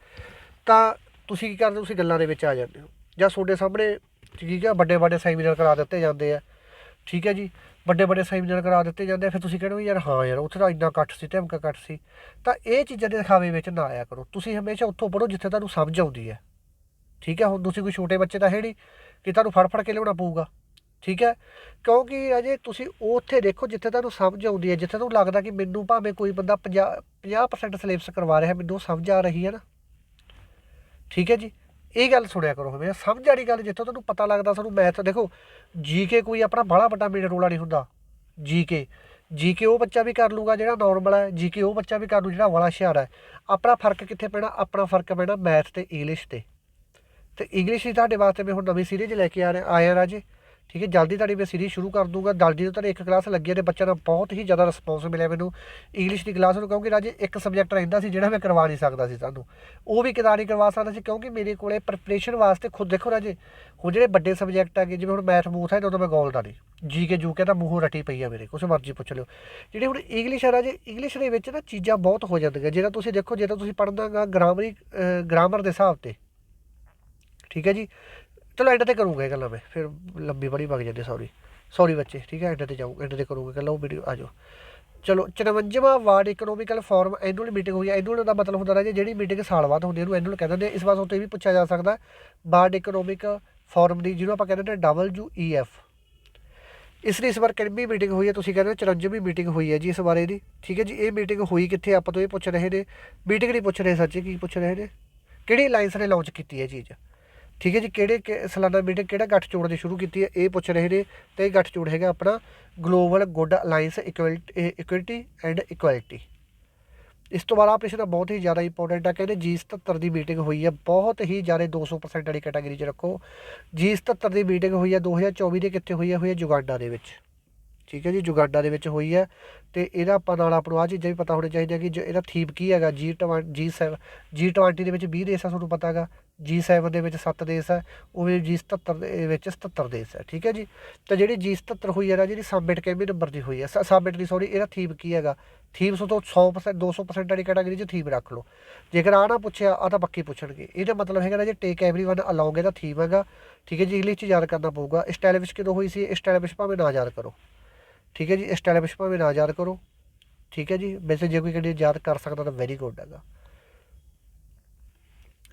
[SPEAKER 1] ਤਾਂ ਤੁਸੀਂ ਕੀ ਕਰਦੇ ਹੋ? ਤੁਸੀਂ ਗੱਲਾਂ ਦੇ ਵਿੱਚ ਆ ਜਾਂਦੇ ਹੋ। ਜਾਂ ਤੁਹਾਡੇ ਸਾਹਮਣੇ, ਠੀਕ ਹੈ ਵੱਡੇ ਵੱਡੇ ਸੈਮੀਨਾਰ ਕਰਾ ਦਿੱਤੇ ਜਾਂਦੇ ਆ। ਠੀਕ ਹੈ ਜੀ? ਵੱਡੇ ਵੱਡੇ ਸੈਮੀਨਾਰ ਕਰਾ ਦਿੱਤੇ ਜਾਂਦੇ ਆ, ਫਿਰ ਤੁਸੀਂ ਕਹਿੰਦੇ ਹੋ ਯਾਰ ਹਾਂ ਯਾਰ, ਉੱਥੇ ਤਾਂ ਇੰਨਾ ਇਕੱਠ ਸੀ, ਧਮਕਾ ਇਕੱਠ ਸੀ। ਤਾਂ ਇਹ ਚੀਜ਼ਾਂ ਦੇ ਦਿਖਾਵੇ ਵਿੱਚ ਨਾ ਆਇਆ ਕਰੋ। ਤੁਸੀਂ ਹਮੇਸ਼ਾ ਉੱਥੋਂ ਪੜੋ ਜਿੱਥੇ ਤੁਹਾਨੂੰ ਸਮਝ ਆਉਂਦੀ ਹੈ। ਠੀਕ ਹੈ, ਹੁਣ ਤੁਸੀਂ ਕੋਈ ਛੋਟੇ ਬੱਚੇ ਤਾਂ ਹੈ ਨਹੀਂ, ਕਿ ਤੁਹਾਨੂੰ ਫੜ ਫੜ ਕੇ ਲਿਆਉਣਾ ਪਊਗਾ। ਠੀਕ ਹੈ, ਕਿਉਂਕਿ ਅਜੇ ਤੁਸੀਂ ਉੱਥੇ ਦੇਖੋ ਜਿੱਥੇ ਤੁਹਾਨੂੰ ਸਮਝ ਆਉਂਦੀ ਹੈ, ਜਿੱਥੇ ਤੁਹਾਨੂੰ ਲੱਗਦਾ ਕਿ ਮੈਨੂੰ ਭਾਵੇਂ ਕੋਈ ਬੰਦਾ 50 50% ਸਿਲੇਬਸ ਕਰਵਾ ਰਿਹਾ, ਮੈਨੂੰ ਸਮਝ ਆ ਰਹੀ ਹੈ ਨਾ। ਠੀਕ ਹੈ ਜੀ। ਇਹ ਗੱਲ ਸੁਣਿਆ ਕਰੋ ਹਮੇਸ਼ਾ, ਸਮਝ ਵਾਲੀ ਗੱਲ ਜਿੱਥੋਂ ਤੁਹਾਨੂੰ ਪਤਾ ਲੱਗਦਾ ਸਾਨੂੰ ਮੈਥ ਦੇਖੋ ਜੀਕੇ ਕੋਈ ਆਪਣਾ ਬੜਾ ਵੱਡਾ ਮੇਨ ਰੋਲਾ ਨਹੀਂ ਹੁੰਦਾ ਜੀਕੇ ਜੀਕੇ ਉਹ ਬੱਚਾ ਵੀ ਕਰ ਲੂਗਾ ਜਿਹੜਾ ਨਾਰਮਲ ਹੈ ਜੀਕੇ ਉਹ ਬੱਚਾ ਵੀ ਕਰ ਲੂ ਜਿਹੜਾ ਵਾਲਾ ਹੁਸ਼ਿਆਰ ਹੈ। ਆਪਣਾ ਫ਼ਰਕ ਕਿੱਥੇ ਪੈਣਾ? ਆਪਣਾ ਫ਼ਰਕ ਪੈਣਾ ਮੈਥ ਤੇ ਇੰਗਲਿਸ਼ ਤੇ। ਤੇ ਇੰਗਲਿਸ਼ ਦੀ ਤੁਹਾਡੇ ਵਾਸਤੇ ਮੈਂ ਹੁਣ ਨਵੀਂ ਸੀਰੀਜ਼ ਲੈ ਕੇ ਆ ਰਿਹਾ, ਆਇਆ ਰਾਜੇ। ਠੀਕ ਹੈ, ਜਲਦੀ ਤੁਹਾਡੀ ਮੈਂ ਸੀਰੀਜ਼ ਸ਼ੁਰੂ ਕਰ ਦੂੰਗਾ, ਜਲਦੀ ਤੋਂ ਤੁਹਾਡੇ ਇੱਕ ਕਲਾਸ ਲੱਗੀ ਹੈ ਤੇ ਬੱਚਿਆਂ ਦਾ ਬਹੁਤ ਹੀ ਜ਼ਿਆਦਾ ਰਿਸਪੌਂਸ ਮਿਲਿਆ ਮੈਨੂੰ। ਇੰਗਲਿਸ਼ ਦੀ ਕਲਾਸ ਨੂੰ ਕਿਉਂਕਿ ਰਾਜੇ, ਇੱਕ ਸਬਜੈਕਟ ਰਹਿੰਦਾ ਸੀ ਜਿਹੜਾ ਮੈਂ ਕਰਵਾ ਨਹੀਂ ਸਕਦਾ ਸੀ ਤੁਹਾਨੂੰ ਉਹ ਵੀ ਕਿਦਾਂ ਨਹੀਂ ਕਰਵਾ ਸਕਦਾ ਸੀ, ਕਿਉਂਕਿ ਮੇਰੇ ਕੋਲੇ ਪ੍ਰੈਪਰੇਸ਼ਨ ਵਾਸਤੇ ਖੁਦ ਦੇਖੋ ਰਾਜੇ, ਹੁਣ ਜਿਹੜੇ ਵੱਡੇ ਸਬਜੈਕਟ ਹੈਗੇ, ਜਿਵੇਂ ਹੁਣ ਮੈਥ ਮੂਥ ਹੈ, ਉਦੋਂ ਮੈਂ ਗੋਲਦਾ ਨਹੀਂ। ਜੀ ਕੇ ਜੂ ਕੇ ਤਾਂ ਮੂੰਹੋਂ ਰਟੀ ਪਈ ਆ ਮੇਰੇ ਕੁਛ ਮਰਜ਼ੀ ਪੁੱਛ ਲਿਓ। ਜਿਹੜੇ ਹੁਣ ਇੰਗਲਿਸ਼ ਆ ਰਾਜੇ ਇੰਗਲਿਸ਼ ਦੇ ਵਿੱਚ ਨਾ ਚੀਜ਼ਾਂ ਬਹੁਤ ਹੋ ਜਾਂਦੀਆਂ ਜਿਹੜਾ ਤੁਸੀਂ ਦੇਖੋ ਜਿਹੜਾ ਤੁਸੀਂ ਪੜ੍ਹਦਾਗਾ ਗ੍ਰਾਮਰੀ ਗ੍ਰਾਮਰ ਦੇ ਹਿਸਾਬ ਤੇ। ਠੀਕ ਹੈ ਜੀ? ਚਲੋ ਐਂਡ ਤੇ ਕਰੂੰਗਾ ਇਹ ਗੱਲਾਂ ਮੈਂ, ਫਿਰ ਲੰਬੀ ਬੜੀ ਵਗ ਜਾਂਦੀ ਸੌਰੀ ਸੌਰੀ ਬੱਚੇ, ਠੀਕ ਹੈ, ਐਂਡ ਤੇ ਜਾਊਂ, ਐਂਡ ਤੇ ਕਰੂੰਗਾ ਗੱਲਾਂ, ਉਹ ਵੀਡੀਓ ਆ ਜਾਓ। ਚਲੋ 54ਵਾਂ world economical forum annual meeting ਹੋਈ ਹੈ ਐਨੂਅਲ ਦਾ ਮਤਲਬ ਹੁੰਦਾ ਰਾਜੇ ਜਿਹੜੀ ਮੀਟਿੰਗ ਸਾਲ ਬਾਅਦ ਹੁੰਦੀ ਹੈ ਇਹਨੂੰ ਐਨੂਅਲ ਕਹਿੰਦੇ ਨੇ ਇਸ ਵਾਰ ਉੱਤੇ ਵੀ ਪੁੱਛਿਆ ਜਾ ਸਕਦਾ ਵਾਰਡ ਇਕਨੋਮਿਕ ਫੋਰਮ ਦੀ, ਜਿਹਨੂੰ ਆਪਾਂ ਕਹਿੰਦੇ ਨੇ ਡਬਲਯੂ ਈ ਐਫ ਇਸ ਲਈ ਇਸ ਵਾਰ ਕਿੰਨੀ ਮੀਟਿੰਗ ਹੋਈ ਹੈ ਤੁਸੀਂ ਕਹਿੰਦੇ ਹੋ 54ਵੀਂ ਮੀਟਿੰਗ ਹੋਈ ਹੈ ਜੀ ਇਸ ਬਾਰੇ ਦੀ ਠੀਕ ਹੈ ਜੀ, ਇਹ ਮੀਟਿੰਗ ਹੋਈ ਕਿੱਥੇ ਆਪਾਂ ਤੋਂ ਇਹ ਪੁੱਛ ਰਹੇ ਨੇ। ਮੀਟਿੰਗ ਨਹੀਂ ਪੁੱਛ ਰਹੇ, ਸੱਚੀ ਕੀ ਪੁੱਛ ਰਹੇ ਨੇ? ਕਿਹੜੀ ਅਲਾਈਅੰਸ ਨੇ ਲਾਂਚ ਕੀਤੀ ਹੈ ਚੀਜ਼? ਠੀਕ ਹੈ ਜੀ, ਕਿਹੜੇ ਸਾਲਾਨਾ ਮੀਟਿੰਗ ਕਿਹੜਾ ਗੱਠ ਗੱਠਜੋੜ ਨੇ ਸ਼ੁਰੂ ਕੀਤੀ ਹੈ? ਇਹ ਪੁੱਛ ਰਹੇ ਨੇ ਤੇ ਇਹ ਗੱਠਜੋੜ ਹੈਗਾ ਆਪਣਾ global good alliance equity and equality ਇਸ ਤੋਂ ਬਾਅਦ ਆ ਦਾ ਬਹੁਤ ਹੀ ਜ਼ਿਆਦਾ ਇੰਪੋਰਟੈਂਟ ਆ, ਕਹਿੰਦੇ ਜੀ 77 ਦੀ ਮੀਟਿੰਗ ਹੋਈ ਹੈ, ਬਹੁਤ ਹੀ ਜ਼ਿਆਦਾ 200% ਵਾਲੀ ਕੈਟਾਗਰੀ 'ਚ ਰੱਖੋ। ਜੀ 77 ਦੀ ਮੀਟਿੰਗ ਹੋਈ ਹੈ 2024 ਦੇ ਕਿੱਥੇ ਹੋਈ ਹੈ? ਹੋਈ ਹੈ ਜੁਗਾਡਾ ਦੇ ਵਿੱਚ। ਠੀਕ ਹੈ ਜੀ, ਜੁਗਾਡਾ ਦੇ ਵਿੱਚ ਹੋਈ ਹੈ ਤੇ ਇਹਦਾ ਆਪਾਂ ਨਾਲ ਆਪਾਂ ਨੂੰ ਆ ਚੀਜ਼ਾਂ ਵੀ ਪਤਾ ਹੋਣੀ ਚਾਹੀਦੀਆਂ ਕਿ ਇਹਦਾ ਥੀਮ ਕੀ ਹੈਗਾ ਜੀ ਜੀ7 ਜੀ20 ਦੇ ਵਿੱਚ 20 ਦੇਸ਼ ਆ ਤੁਹਾਨੂੰ ਪਤਾਗਾ G7 ਦੇ ਵਿੱਚ 7 ਦੇਸ਼ ਹੈ, ਉਹ G77 ਦੇ ਵਿੱਚ 77 ਦੇਸ਼ ਹੈ, ਠੀਕ ਹੈ ਜੀ? ਤਾਂ ਜਿਹੜੀ G77 ਹੋਈ ਹੈ ਨਾ, ਜਿਹੜੀ ਸਬਮਿਟ ਕੈਮੀ ਨੰਬਰ ਦੀ ਹੋਈ ਹੈ ਸਬਮਿਟ ਦੀ ਸੌਰੀ ਇਹਦਾ ਥੀਮ ਕੀ ਹੈਗਾ? ਥੀਮ ਸੋ ਤੋਂ 100% 200% ਵਾਲੀ ਕੈਟਾਗਰੀ 'ਚ ਥੀਮ ਰੱਖ ਲਓ। ਜੇਕਰ ਆ ਨਾ ਪੁੱਛਿਆ ਆ ਤਾਂ ਪੱਕੀ ਪੁੱਛਣਗੇ। ਇਹਦਾ ਮਤਲਬ ਹੈਗਾ ਨਾ ਜੇ ਟੇਕ एवरीवन ਅਲਾਉਂਗੇ ਇਹਦਾ ਥੀਮ ਹੈਗਾ, ਠੀਕ ਹੈ ਜੀ? ਇੰਗਲਿਸ਼ 'ਚ ਯਾਦ ਕਰਨਾ ਪਊਗਾ। ਸਟੈਲਿਸ਼ ਕਿਦੋਂ ਹੋਈ ਸੀ? ਸਟੈਲਿਸ਼ ਭਾਵੇਂ ਨਾ ਯਾਦ ਕਰੋ। ਠੀਕ ਹੈ ਜੀ? ਸਟੈਲਿਸ਼ ਭਾਵੇਂ ਨਾ ਯਾਦ ਕਰੋ। ਠੀਕ ਹੈ ਜੀ? ਵੈਸੇ ਜੇ ਕੋਈ ਕੈਂਡੀਡੇਟ ਯਾਦ ਕਰ ਸਕਦਾ ਤਾਂ ਵੈਰੀ ਗੁੱਡ ਹੈਗਾ।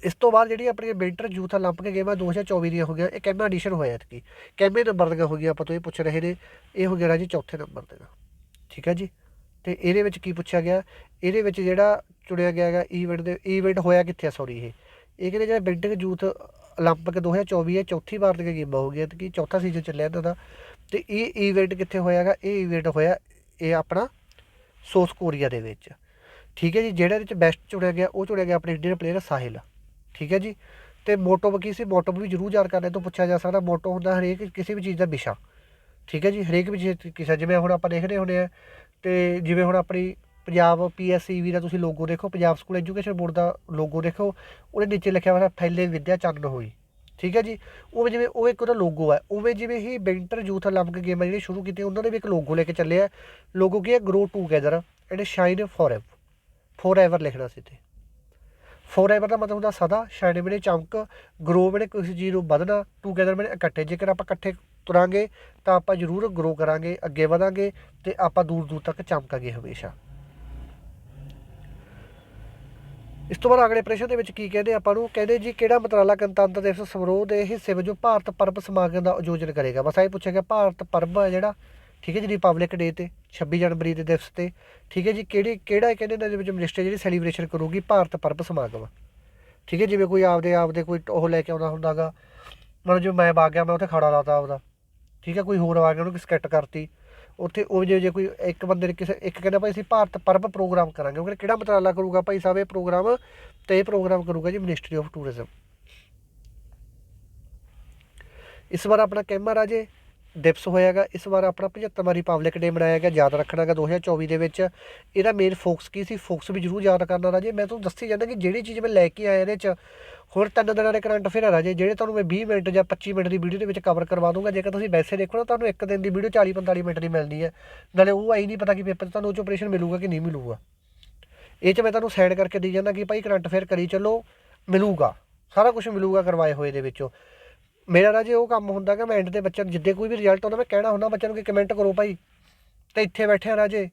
[SPEAKER 1] ਇਸ ਤੋਂ ਬਾਅਦ ਜਿਹੜੀ ਆਪਣੀ ਵਿੰਟਰ ਯੂਥ 올림픽 ਗੇਮਾਂ 2024 ਦੀਆਂ ਹੋ ਗਈਆਂ ਇਹ ਕਿੰਨਾ ਐਡੀਸ਼ਨ ਹੋਇਆ ਇਤਕੀ ਕਿੰਨੇ ਨੰਬਰ ਦੀਆਂ ਹੋ ਗਈਆਂ ਆਪਾਂ ਤੋਂ ਇਹ ਪੁੱਛ ਰਹੇ ਨੇ ਇਹ ਹੋ ਗਿਆ ਰਾਜੀ ਚੌਥੇ ਨੰਬਰ ਦੀਆਂ ਠੀਕ ਹੈ ਜੀ ਤੇ ਇਹਦੇ ਵਿੱਚ ਕੀ ਪੁੱਛਿਆ ਗਿਆ ਇਹਦੇ ਵਿੱਚ ਜਿਹੜਾ ਚੁਣਿਆ ਗਿਆ ਹੈਗਾ ਈਵੈਂਟ ਦੇ ਈਵੈਂਟ ਹੋਇਆ ਕਿੱਥੇ ਆ ਸੌਰੀ ਇਹ ਇਹ ਕਹਿੰਦੇ ਜਿਹੜਾ ਵਿੰਟਰ ਯੂਥ 올림픽 2024 ਹੈ ਚੌਥੀ ਵਾਰ ਦੀਆਂ ਗੇਮਾਂ ਹੋ ਗਈਆਂ ਤੇ ਕੀ ਚੌਥਾ ਸੀਜ਼ਨ ਚੱਲਿਆ ਇਹਨਾਂ ਦਾ ਤੇ ਇਹ ਈਵੈਂਟ ਕਿੱਥੇ ਹੋਇਆਗਾ ਇਹ ਈਵੈਂਟ ਹੋਇਆ ਇਹ ਆਪਣਾ ਸਾਊਥ ਕੋਰੀਆ ਦੇ ਵਿੱਚ ਠੀਕ ਹੈ ਜੀ ਜਿਹੜਾ ਇਹਦੇ ਵਿੱਚ ਬੈਸਟ ਚੁਣਿਆ ਗਿਆ ਉਹ ਚੁਣਿਆ ਗਿਆ ਆਪਣੇ ਇੰਡੀਅਨ ਪਲੇਅਰ ਸਾਹਿਲ ਠੀਕ ਹੈ ਜੀ ਤੇ ਮੋਟੋ ਕੀ ਸੀ ਮੋਟੋ ਵੀ ਜ਼ਰੂਰ ਯਾਦ ਕਰਨੇ ਤੋਂ ਪੁੱਛਿਆ ਜਾ ਸਕਦਾ ਮੋਟੋ ਹੁੰਦਾ ਹਰੇਕ ਕਿਸੇ ਵੀ ਚੀਜ਼ ਦਾ ਵਿਸ਼ਾ ਠੀਕ ਹੈ ਜੀ ਹਰੇਕ ਵੀ ਚੀਜ਼ ਕਿਸੇ ਜਿਵੇਂ ਹੁਣ ਆਪਾਂ ਦੇਖਦੇ ਹੁੰਦੇ ਆ ਤੇ ਜਿਵੇਂ ਹੁਣ ਆਪਣੀ ਪੰਜਾਬ ਪੀਐਸਸੀਵੀ ਦਾ ਤੁਸੀਂ ਲੋਗੋ ਦੇਖੋ ਪੰਜਾਬ ਸਕੂਲ ਐਜੂਕੇਸ਼ਨ ਬੋਰਡ ਦਾ ਲੋਗੋ ਦੇਖੋ ਉਹਦੇ ਨੀਚੇ ਲਿਖਿਆ ਹੋਇਆ ਫੈਲੇ ਵਿਦਿਆ ਚੰਨ ਹੋਈ ਠੀਕ ਹੈ ਜੀ ਉਵੇਂ ਜਿਵੇਂ ਉਹ ਇੱਕ ਉਹਦਾ ਲੋਗੋ ਹੈ ਉਵੇਂ ਜਿਵੇਂ ਹੀ ਵਿੰਟਰ ਯੂਥ 올림픽 ਗੇਮ ਜਿਹੜੀ ਸ਼ੁਰੂ ਕੀਤੀ ਉਹਨਾਂ ਨੇ ਵੀ ਇੱਕ ਲੋਗੋ ਲੈ ਕੇ ਚੱਲੇ ਆ ਲੋਗੋ ਕੀ ਹੈ grow together and shine forever forever ਲਿਖਣਾ ਸੀ ਤੇ ਫੋਰਐਵਰ ਦਾ ਮਤਲਬ ਹੁੰਦਾ ਸਦਾ ਸ਼ਾਈਨ ਮੈਨੇ ਚਮਕ ਗਰੋ ਮੈਨੇ ਕਿਸੇ ਚੀਜ਼ ਨੂੰ ਵਧਣਾ ਟੂਗੇਦਰ ਮੈਨੇ ਇਕੱਠੇ, ਜੇਕਰ ਆਪਾਂ ਇਕੱਠੇ ਤੁਰਾਂਗੇ, ਤਾਂ ਆਪਾਂ ਜ਼ਰੂਰ ਗਰੋ ਕਰਾਂਗੇ, ਅੱਗੇ ਵਧਾਂਗੇ, ਤੇ ਆਪਾਂ ਦੂਰ ਦੂਰ ਤੱਕ ਚਮਕਾਂਗੇ ਹਮੇਸ਼ਾ। ਇਸ ਤੋਂ ਬਾਅਦ ਅਗਲੇ ਪ੍ਰਸ਼ਨ ਦੇ ਵਿੱਚ ਕੀ ਕਹਿੰਦੇ ਆਪਾਂ ਨੂੰ? ਕਹਿੰਦੇ ਜੀ, ਕਿਹੜਾ ਮੰਤਰਾਲਾ ਗਣਤੰਤਰ ਦਿਵਸ ਸਮਾਰੋਹ ਦੇ ਹਿੱਸੇ ਵਜੋਂ ਭਾਰਤ ਪਰਬ ਸਮਾਗਮ ਦਾ ਆਯੋਜਨ ਕਰੇਗਾ? ਬਸ ਇਹ ਪੁੱਛਿਆ ਗਿਆ, ਭਾਰਤ ਪਰਬ ਹੈ ਜਿਹੜਾ ਠੀਕ ਹੈ ਜੀ ਰਿਪਬਲਿਕ ਡੇ ਤੇ 26 ਜਨਵਰੀ ਦੇ ਦਿਵਸ ਤੇ, ਠੀਕ ਹੈ ਜੀ, ਕਿਹੜੀ, ਕਿਹੜਾ ਕਹਿੰਦੇ ਇਹਨਾਂ ਦੇ ਵਿੱਚ ਮਿਨਿਸਟਰ ਜਿਹੜੀ ਸੈਲੀਬ੍ਰੇਸ਼ਨ ਕਰੂਗੀ ਭਾਰਤ ਪਰਬ ਸਮਾਗਮ। ਠੀਕ ਹੈ, ਜਿਵੇਂ ਕੋਈ ਆਪਦੇ ਆਪਦੇ ਕੋਈ ਉਹ ਲੈ ਕੇ ਆਉਂਦਾ ਹੁੰਦਾਗਾ ਮਤਲਬ ਜਿਵੇਂ ਮੈਂ ਵਗ ਗਿਆ, ਮੈਂ ਉੱਥੇ ਖੜਾ ਲਾਤਾ ਆਪਦਾ। ਠੀਕ ਹੈ, ਕੋਈ ਹੋਰ ਆ ਗਿਆ, ਉਹਨੂੰ ਸਕੈਟ ਕਰਤੀ। ਉੱਥੇ ਉਹ ਜੇ ਜੇ ਕੋਈ ਇੱਕ ਬੰਦੇ ਨੇ ਕਿਸੇ, ਇੱਕ ਕਹਿੰਦਾ ਭਾਈ ਅਸੀਂ ਭਾਰਤ ਪਰਬ ਪ੍ਰੋਗਰਾਮ ਕਰਾਂਗੇ, ਉਹ ਕਹਿੰਦਾ ਕਿਹੜਾ ਮੰਤਰਾਲਾ ਕਰੂਗਾ ਭਾਈ ਸਾਹਿਬ, ਇਹ ਪ੍ਰੋਗਰਾਮ ਤੇ ਇਹ ਪ੍ਰੋਗਰਾਮ ਕਰੂਗਾ ਜੀ ਮਿਨਿਸਟਰੀ ਆਫ ਟੂਰਿਜ਼ਮ ਇਸ ਵਾਰ ਆਪਣਾ ਕੈਮਾ ਰਾਜੇ ਦਿਵਸ ਹੋਇਆਗਾ। ਇਸ ਵਾਰ ਆਪਣਾ 75ਵਾਂ ਰਿਪਬਲਿਕ ਡੇ ਮਨਾਇਆ ਗਿਆ, ਯਾਦ ਰੱਖਣਾਗਾ 2024 ਦੇ ਵਿੱਚ। ਇਹਦਾ ਮੇਨ ਫੋਕਸ ਕੀ ਸੀ? ਫੋਕਸ ਵੀ ਜ਼ਰੂਰ ਯਾਦ ਕਰਨਾ ਰਾਜੇ। ਮੈਂ ਤੁਹਾਨੂੰ ਦੱਸੀ ਜਾਂਦਾ ਕਿ ਜਿਹੜੀ ਚੀਜ਼ ਮੈਂ ਲੈ ਕੇ ਆਇਆ ਇਹਦੇ 'ਚ, ਹੁਣ ਤਿੰਨ ਦਿਨਾਂ ਦੇ ਕਰੰਟ ਅਫੇਅਰ ਆ ਰਾਜੇ। ਜਿਹੜੇ ਤੁਹਾਨੂੰ ਮੈਂ 20 ਮਿੰਟ ਜਾਂ 25 ਮਿੰਟ ਦੀ ਵੀਡੀਓ ਦੇ ਵਿੱਚ ਕਵਰ ਕਰਵਾ ਦੂੰਗਾ ਜੇਕਰ ਤੁਸੀਂ ਵੈਸੇ ਦੇਖੋ ਨਾ, ਤੁਹਾਨੂੰ ਇੱਕ ਦਿਨ ਦੀ ਵੀਡੀਓ 40 45 ਮਿੰਟ ਦੀ ਮਿਲਦੀ ਹੈ। ਨਾਲੇ ਉਹ ਆਈ ਨਹੀਂ ਪਤਾ ਕਿ ਪੇਪਰ 'ਚ ਤੁਹਾਨੂੰ ਉਹ 'ਚ ਆਪਰੇਸ਼ਨ ਮਿਲੂਗਾ ਕਿ ਨਹੀਂ ਮਿਲੂਗਾ। ਇਹ 'ਚ ਮੈਂ ਤੁਹਾਨੂੰ ਸੈਂਡ ਕਰਕੇ ਦੇ ਜਾਂਦਾ ਕਿ ਭਾਈ ਕਰੰਟ ਅਫੇਅਰ ਕਰੀ ਚੱਲੋ, ਮਿਲੂਗਾ। ਸਾਰਾ ਕੁਝ ਮਿਲੂਗਾ ਕਰਵਾਏ ਹੋਏ ਦੇ ਵਿੱਚੋਂ। ਮੇਰਾ ਰਾਜੇ ਉਹ ਕੰਮ ਹੁੰਦਾ ਕਿ ਮੈਂ ਐਂਡ ਤੇ ਬੱਚਿਆਂ ਨੂੰ ਜਿੱਦੇ ਕੋਈ ਵੀ ਰਿਜ਼ਲਟ ਆਉਂਦਾ, ਮੈਂ ਕਹਿਣਾ ਹੁੰਦਾ ਬੱਚਿਆਂ ਨੂੰ ਕਿ ਕਮੈਂਟ ਕਰੋ ਭਾਈ। ਤੇ ਇੱਥੇ ਬੈਠੇ ਆ ਰਾਜੇ,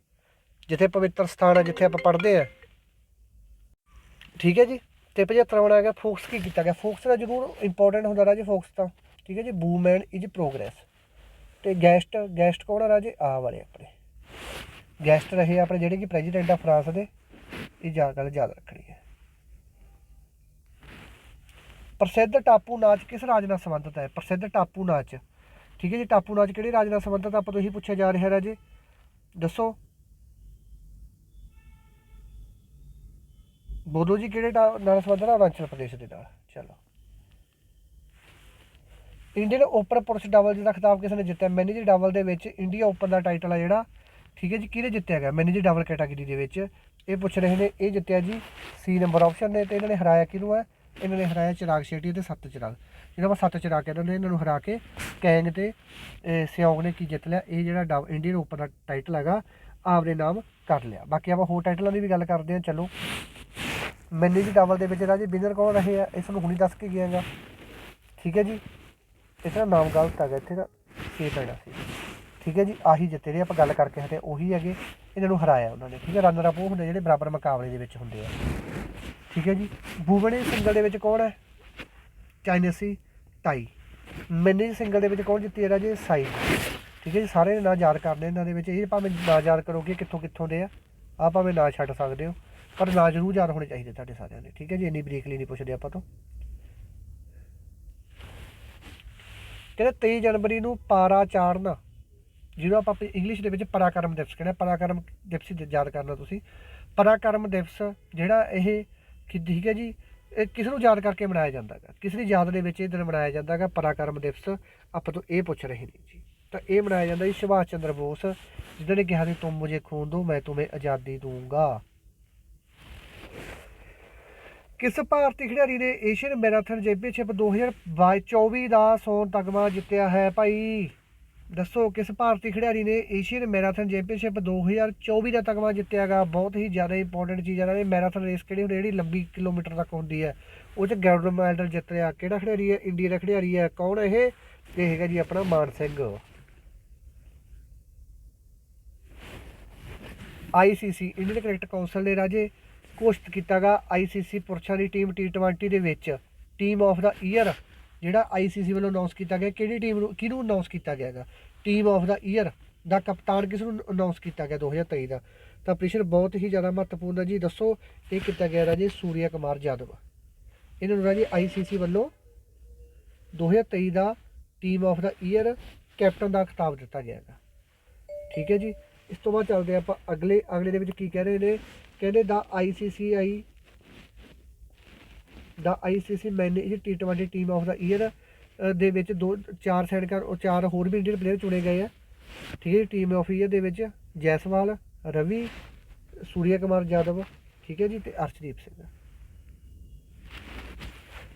[SPEAKER 1] ਜਿੱਥੇ ਪਵਿੱਤਰ ਸਥਾਨ ਆ, ਜਿੱਥੇ ਆਪਾਂ ਪੜ੍ਹਦੇ ਆ। ਠੀਕ ਹੈ ਜੀ? ਤੇ 75 ਬਣਾਇਆ ਗਿਆ ਫੋਕਸ ਕੀ ਕੀਤਾ ਗਿਆ? ਫੋਕਸ ਦਾ ਜ਼ਰੂਰ ਇੰਪੋਰਟੈਂਟ ਹੁੰਦਾ ਰਾਜੇ ਫੋਕਸ ਤਾਂ। ਠੀਕ ਹੈ ਜੀ? ਮੂਵਮੈਂਟ ਇਜ਼ ਪ੍ਰੋਗਰੈਸ ਤੇ ਗੈਸਟ ਗੈਸਟ ਕੌਣ ਆ ਰਾਜੇ? ਆ ਵਾਲੇ ਆਪਣੇ। ਗੈਸਟ ਰਹੇ ਆਪਣੇ ਜਿਹੜੇ ਕਿ ਪ੍ਰੈਜ਼ੀਡੈਂਟ ਆ ਫਰਾਂਸ ਦੇ। ਇਹ ਜਾ ਗੱਲ ਯਾਦ ਰੱਖਣੀ ਹੈ। ਪ੍ਰਸਿੱਧ ਟਾਪੂ ਨਾਚ ਕਿਸ ਰਾਜ ਨਾਲ ਸੰਬੰਧਿਤ ਹੈ? ਪ੍ਰਸਿੱਧ ਟਾਪੂ ਨਾਚ। ਠੀਕ ਹੈ ਜੀ, ਟਾਪੂ ਨਾਚ ਕਿਹੜੇ ਰਾਜ ਨਾਲ ਸੰਬੰਧਿਤ ਆਪਾਂ ਤੋਂ ਇਹੀ ਪੁੱਛਿਆ ਜਾ ਰਿਹਾ ਰਾਜੇ। ਦੱਸੋ। ਬੋਲੋ ਜੀ, ਕਿਹੜੇ ਟਾ- ਨਾਲ ਸੰਬੰਧਿਤ ਆ? ਅਰੁਣਾਚਲ ਪ੍ਰਦੇਸ਼ ਦੇ ਨਾਲ। ਚਲੋ। ਇੰਡੀਅਨ ਓਪਨ ਪੁਰਸ਼ ਡਬਲ ਦਾ ਖਿਤਾਬ ਕਿਸ ਨੇ ਜਿੱਤਿਆ। ਮੈਨੇਜਰ ਡਬਲ ਦੇ ਵਿੱਚ ਇੰਡੀਆ ਓਪਨ ਦਾ ਟਾਈਟਲ ਆ ਜਿਹੜਾ। ਠੀਕ ਹੈ ਜੀ, ਕਿਹਨੇ ਜਿੱਤਿਆ ਗਿਆ ਮੈਨੇਜਰ ਡਬਲ ਕੈਟਾਗਰੀ ਦੇ ਵਿੱਚ। ਇਹ ਪੁੱਛ ਰਹੇ ਨੇ, ਇਹ ਜਿੱਤਿਆ ਜੀ ਸੀ ਨੰਬਰ ਆਪਸ਼ਨ ਨੇ ਤੇ ਇਹਨਾਂ ਨੇ ਹਰਾਇਆ ਕਿਹਨੂੰ ਹੈ ਇਹਨਾਂ ਨੇ ਹਰਾਇਆ ਚਿਰਾਗ ਸ਼ੇਟੀ ਤੇ ਸੱਤ ਚਿਰਾਗ। ਜਿਹੜਾ ਆਪਾਂ ਸੱਤ ਚਿਰਾਗ ਕਹਿੰਦੇ ਨੇ ਇਹਨਾਂ ਨੂੰ ਹਰਾ ਕੇ ਕੈਂਗ ਤੇ ਅਹ, ਸਿਓਂਗ ਨੇ ਕੀ ਜਿੱਤ ਲਿਆ? ਇਹ ਜਿਹੜਾ ਡਬ ਇੰਡੀਅਨ ਓਪਨ ਦਾ ਟਾਈਟਲ ਹੈਗਾ ਆਪਦੇ ਨਾਮ ਕਰ ਲਿਆ। ਬਾਕੀ ਆਪਾਂ ਹੋਰ ਟਾਈਟਲਾਂ ਦੀ ਵੀ ਗੱਲ ਕਰਦੇ ਹਾਂ ਚਲੋ। ਮੈਨੇਜਰ ਡਬਲ ਦੇ ਵਿੱਚ ਰਾਜੇ ਵਿਨਰ ਕੌਣ ਰਹੇ ਆ ਇਸ ਨੂੰ ਹੁਣੀ ਦੱਸ ਕੇ ਗਿਆਗਾ ਠੀਕ ਹੈ ਜੀ? ਇਹਦਾ ਨਾਮ ਗਲਤ ਹੈਗਾ ਇੱਥੇ ਦਾ ਛੇ ਪੈਣਾ ਸੀ। ਠੀਕ ਹੈ ਜੀ? ਆਹੀ ਜਿੱਤੇ ਨੇ ਆਪਾਂ ਗੱਲ ਕਰਕੇ ਹਟੇ ਉਹੀ ਹੈਗੇ। ਇਹਨਾਂ ਨੂੰ ਹਰਾਇਆ ਉਹਨਾਂ ਨੇ। ਠੀਕ ਹੈ? ਰਨਰ ਅਪ ਉਹ ਹੁੰਦੇ ਜਿਹੜੇ ਬਰਾਬਰ ਮੁਕਾਬਲੇ ਦੇ ਵਿੱਚ ਹੁੰਦੇ ਆ। ਠੀਕ ਹੈ ਜੀ। ਵੂਮਨ ਸਿੰਗਲ ਦੇ ਵਿੱਚ ਕੌਣ ਹੈ? ਚਾਈਨੀਸੀ ਟਾਈ ਮੈਨੇਜ ਸਿੰਗਲ ਦੇ ਵਿੱਚ ਕੌਣ ਜਿੱਤੀ ਹੈ ਰਾਜੇ? ਸਾਈ। ਠੀਕ ਹੈ ਜੀ, ਸਾਰੇ ਨਾਂ ਯਾਦ ਕਰਦੇ ਇਹਨਾਂ ਦੇ ਵਿੱਚ। ਇਹ ਭਾਵੇਂ ਨਾਂ ਯਾਦ ਕਰੋਗੇ ਕਿੱਥੋਂ ਕਿੱਥੋਂ ਦੇ ਆ। ਆ ਭਾਵੇਂ ਨਾਂ ਛੱਡ ਸਕਦੇ ਹੋ, ਪਰ ਨਾਂ ਜ਼ਰੂਰ ਯਾਦ ਹੋਣੇ ਚਾਹੀਦੇ ਤੁਹਾਡੇ ਸਾਰਿਆਂ ਦੇ। ਠੀਕ ਹੈ ਜੀ, ਇੰਨੀ ਬਰੀਕਲੀ ਨਹੀਂ ਪੁੱਛਦੇ ਆਪਾਂ ਤੋਂ। ਕਹਿੰਦੇ 23 ਜਨਵਰੀ ਨੂੰ ਪਾਰਾ ਚਾੜਨਾ, ਜਿਹਨੂੰ ਆਪਾਂ ਇੰਗਲਿਸ਼ ਦੇ ਵਿੱਚ ਪਰਾਕਰਮ ਦਿਵਸ ਕਹਿੰਦੇ ਪਰਾਕਰਮ ਦਿਵਸ ਯਾਦ ਕਰਨਾ ਤੁਸੀਂ। ਪਰਾਕਰਮ ਦਿਵਸ ਜਿਹੜਾ ਇਹ ਕਿ ਠੀਕ ਹੈ ਜੀ, ਇਹ ਕਿਸ ਨੂੰ ਯਾਦ ਕਰਕੇ ਮਨਾਇਆ ਜਾਂਦਾ ਹੈ ਕਿਸ ਦੀ ਯਾਦ ਦੇ ਵਿੱਚ ਇਹ ਦਿਨ ਮਨਾਇਆ ਜਾਂਦਾ ਹੈ ਪਰਾਕਰਮ ਦਿਵਸ, ਆਪਾਂ ਤੋਂ ਇਹ ਪੁੱਛ ਰਹੇ ਨੇ ਜੀ। ਤਾਂ ਇਹ ਮਨਾਇਆ ਜਾਂਦਾ ਜੀ ਸੁਭਾਸ਼ ਚੰਦਰ ਬੋਸ ਜਿਨ੍ਹਾਂ ਨੇ ਕਿਹਾ ਸੀ, ਤੂੰ ਮੁਝੇ ਖੂਨ ਦੋ, ਮੈਂ ਤੁਮੇ ਆਜ਼ਾਦੀ ਦੂੰਗਾ ਕਿਸ ਭਾਰਤੀ ਖਿਡਾਰੀ ਨੇ ਏਸ਼ੀਅਨ ਮੈਰਾਥਨ ਚੈਂਪੀਅਨਸ਼ਿਪ 2024 ਦਾ ਸੋਨ ਤਗਮਾ ਜਿੱਤਿਆ ਹੈ ਭਾਈ? ਦੱਸੋ ਕਿਸ ਭਾਰਤੀ ਖਿਡਾਰੀ ਨੇ ਏਸ਼ੀਅਨ ਮੈਰਾਥਨ ਚੈਂਪੀਅਨਸ਼ਿਪ 2024 ਦਾ ਤਗਮਾ ਜਿੱਤਿਆਗਾ? ਬਹੁਤ ਹੀ ਜ਼ਿਆਦਾ ਇੰਪੋਰਟੈਂਟ ਚੀਜ਼ ਹੈ ਇਹ ਮੈਰਾਥਨ ਰੇਸ ਕਿਹੜੀ ਹੁੰਦੀ ਹੈ? ਜਿਹੜੀ ਲੰਬੀ ਕਿਲੋਮੀਟਰ ਤੱਕ ਹੁੰਦੀ ਹੈ। ਉਹ ਚ ਗੋਲਡ ਮੈਡਲ ਜਿੱਤ ਰਿਹਾ। ਕਿਹੜਾ ਖਿਡਾਰੀ ਹੈ? ਇੰਡੀਆ ਦਾ ਖਿਡਾਰੀ ਹੈ। ਕੌਣ ਇਹ? ਇਹ ਹੈਗਾ ਜੀ ਆਪਣਾ Man Singh. ICC Indian cricket council ਨੇ ਰਾਜੇ ਘੋਸ਼ਿਤ ਕੀਤਾਗਾ ਆਈਸੀਸੀ ਪੁਰਸ਼ਾਂ ਦੀ ਟੀਮ T20 ਦੇ ਵਿੱਚ। ਟੀਮ ਆਫ ਦਾ ਈਅਰ ਜਿਹੜਾ ਆਈਸੀਸੀ ਵੱਲੋਂ ਅਨਾਉਂਸ ਕੀਤਾ ਗਿਆ। ਕਿਹੜੀ ਟੀਮ ਨੂੰ ਕਿਹਨੂੰ ਅਨਾਉਂਸ ਕੀਤਾ ਗਿਆ ਹੈਗਾ ਟੀਮ ਆਫ ਦਾ ਈਅਰ ਦਾ ਕਪਤਾਨ ਕਿਸ ਨੂੰ ਅਨਾਉਂਸ ਕੀਤਾ ਗਿਆ 2023 ਦਾ। ਤਾਂ ਪ੍ਰਸ਼ਨ ਬਹੁਤ ਹੀ ਜ਼ਿਆਦਾ ਮਹੱਤਵਪੂਰਨ ਹੈ ਜੀ। ਦੱਸੋ, ਇਹ ਕੀਤਾ ਗਿਆ ਰਾਜੇ ਸੂਰਿਆ ਕੁਮਾਰ ਯਾਦਵ ਇਹਨਾਂ ਨੂੰ ਰਾਜੇ ਆਈਸੀਸੀ ਵੱਲੋਂ 2023 ਦਾ ਟੀਮ ਆਫ ਦਾ ਈਅਰ ਕੈਪਟਨ ਦਾ ਖਿਤਾਬ ਦਿੱਤਾ ਗਿਆ ਹੈਗਾ। ਠੀਕ ਹੈ ਜੀ। ਇਸ ਤੋਂ ਬਾਅਦ ਚੱਲਦੇ ਆਪਾਂ ਅਗਲੇ ਅਗਲੇ ਦੇ ਵਿੱਚ ਕੀ ਕਹਿ ਰਹੇ ਨੇ। ਕਹਿੰਦੇ ਦਾ ਆਈਸੀਸੀਆਈ ਦਾ ICC men's T20 team of the year ਦੇ ਵਿੱਚ ਦੋ, ਚਾਰ ਸਾਈਡ ਕਰ, ਉਹ ਚਾਰ ਹੋਰ ਵੀ ਇੰਡੀਅਨ ਪਲੇਅਰ ਚੁਣੇ ਗਏ ਆ। ਠੀਕ ਹੈ ਜੀ ਟੀਮ ਆਫ ਈਅਰ ਦੇ ਵਿੱਚ ਜੈਸਵਾਲ, ਰਵੀ ਸੂਰਿਆ ਕੁਮਾਰ ਯਾਦਵ ਠੀਕ ਹੈ ਜੀ, ਤੇ ਅਰਸ਼ਦੀਪ ਸਿੰਘ।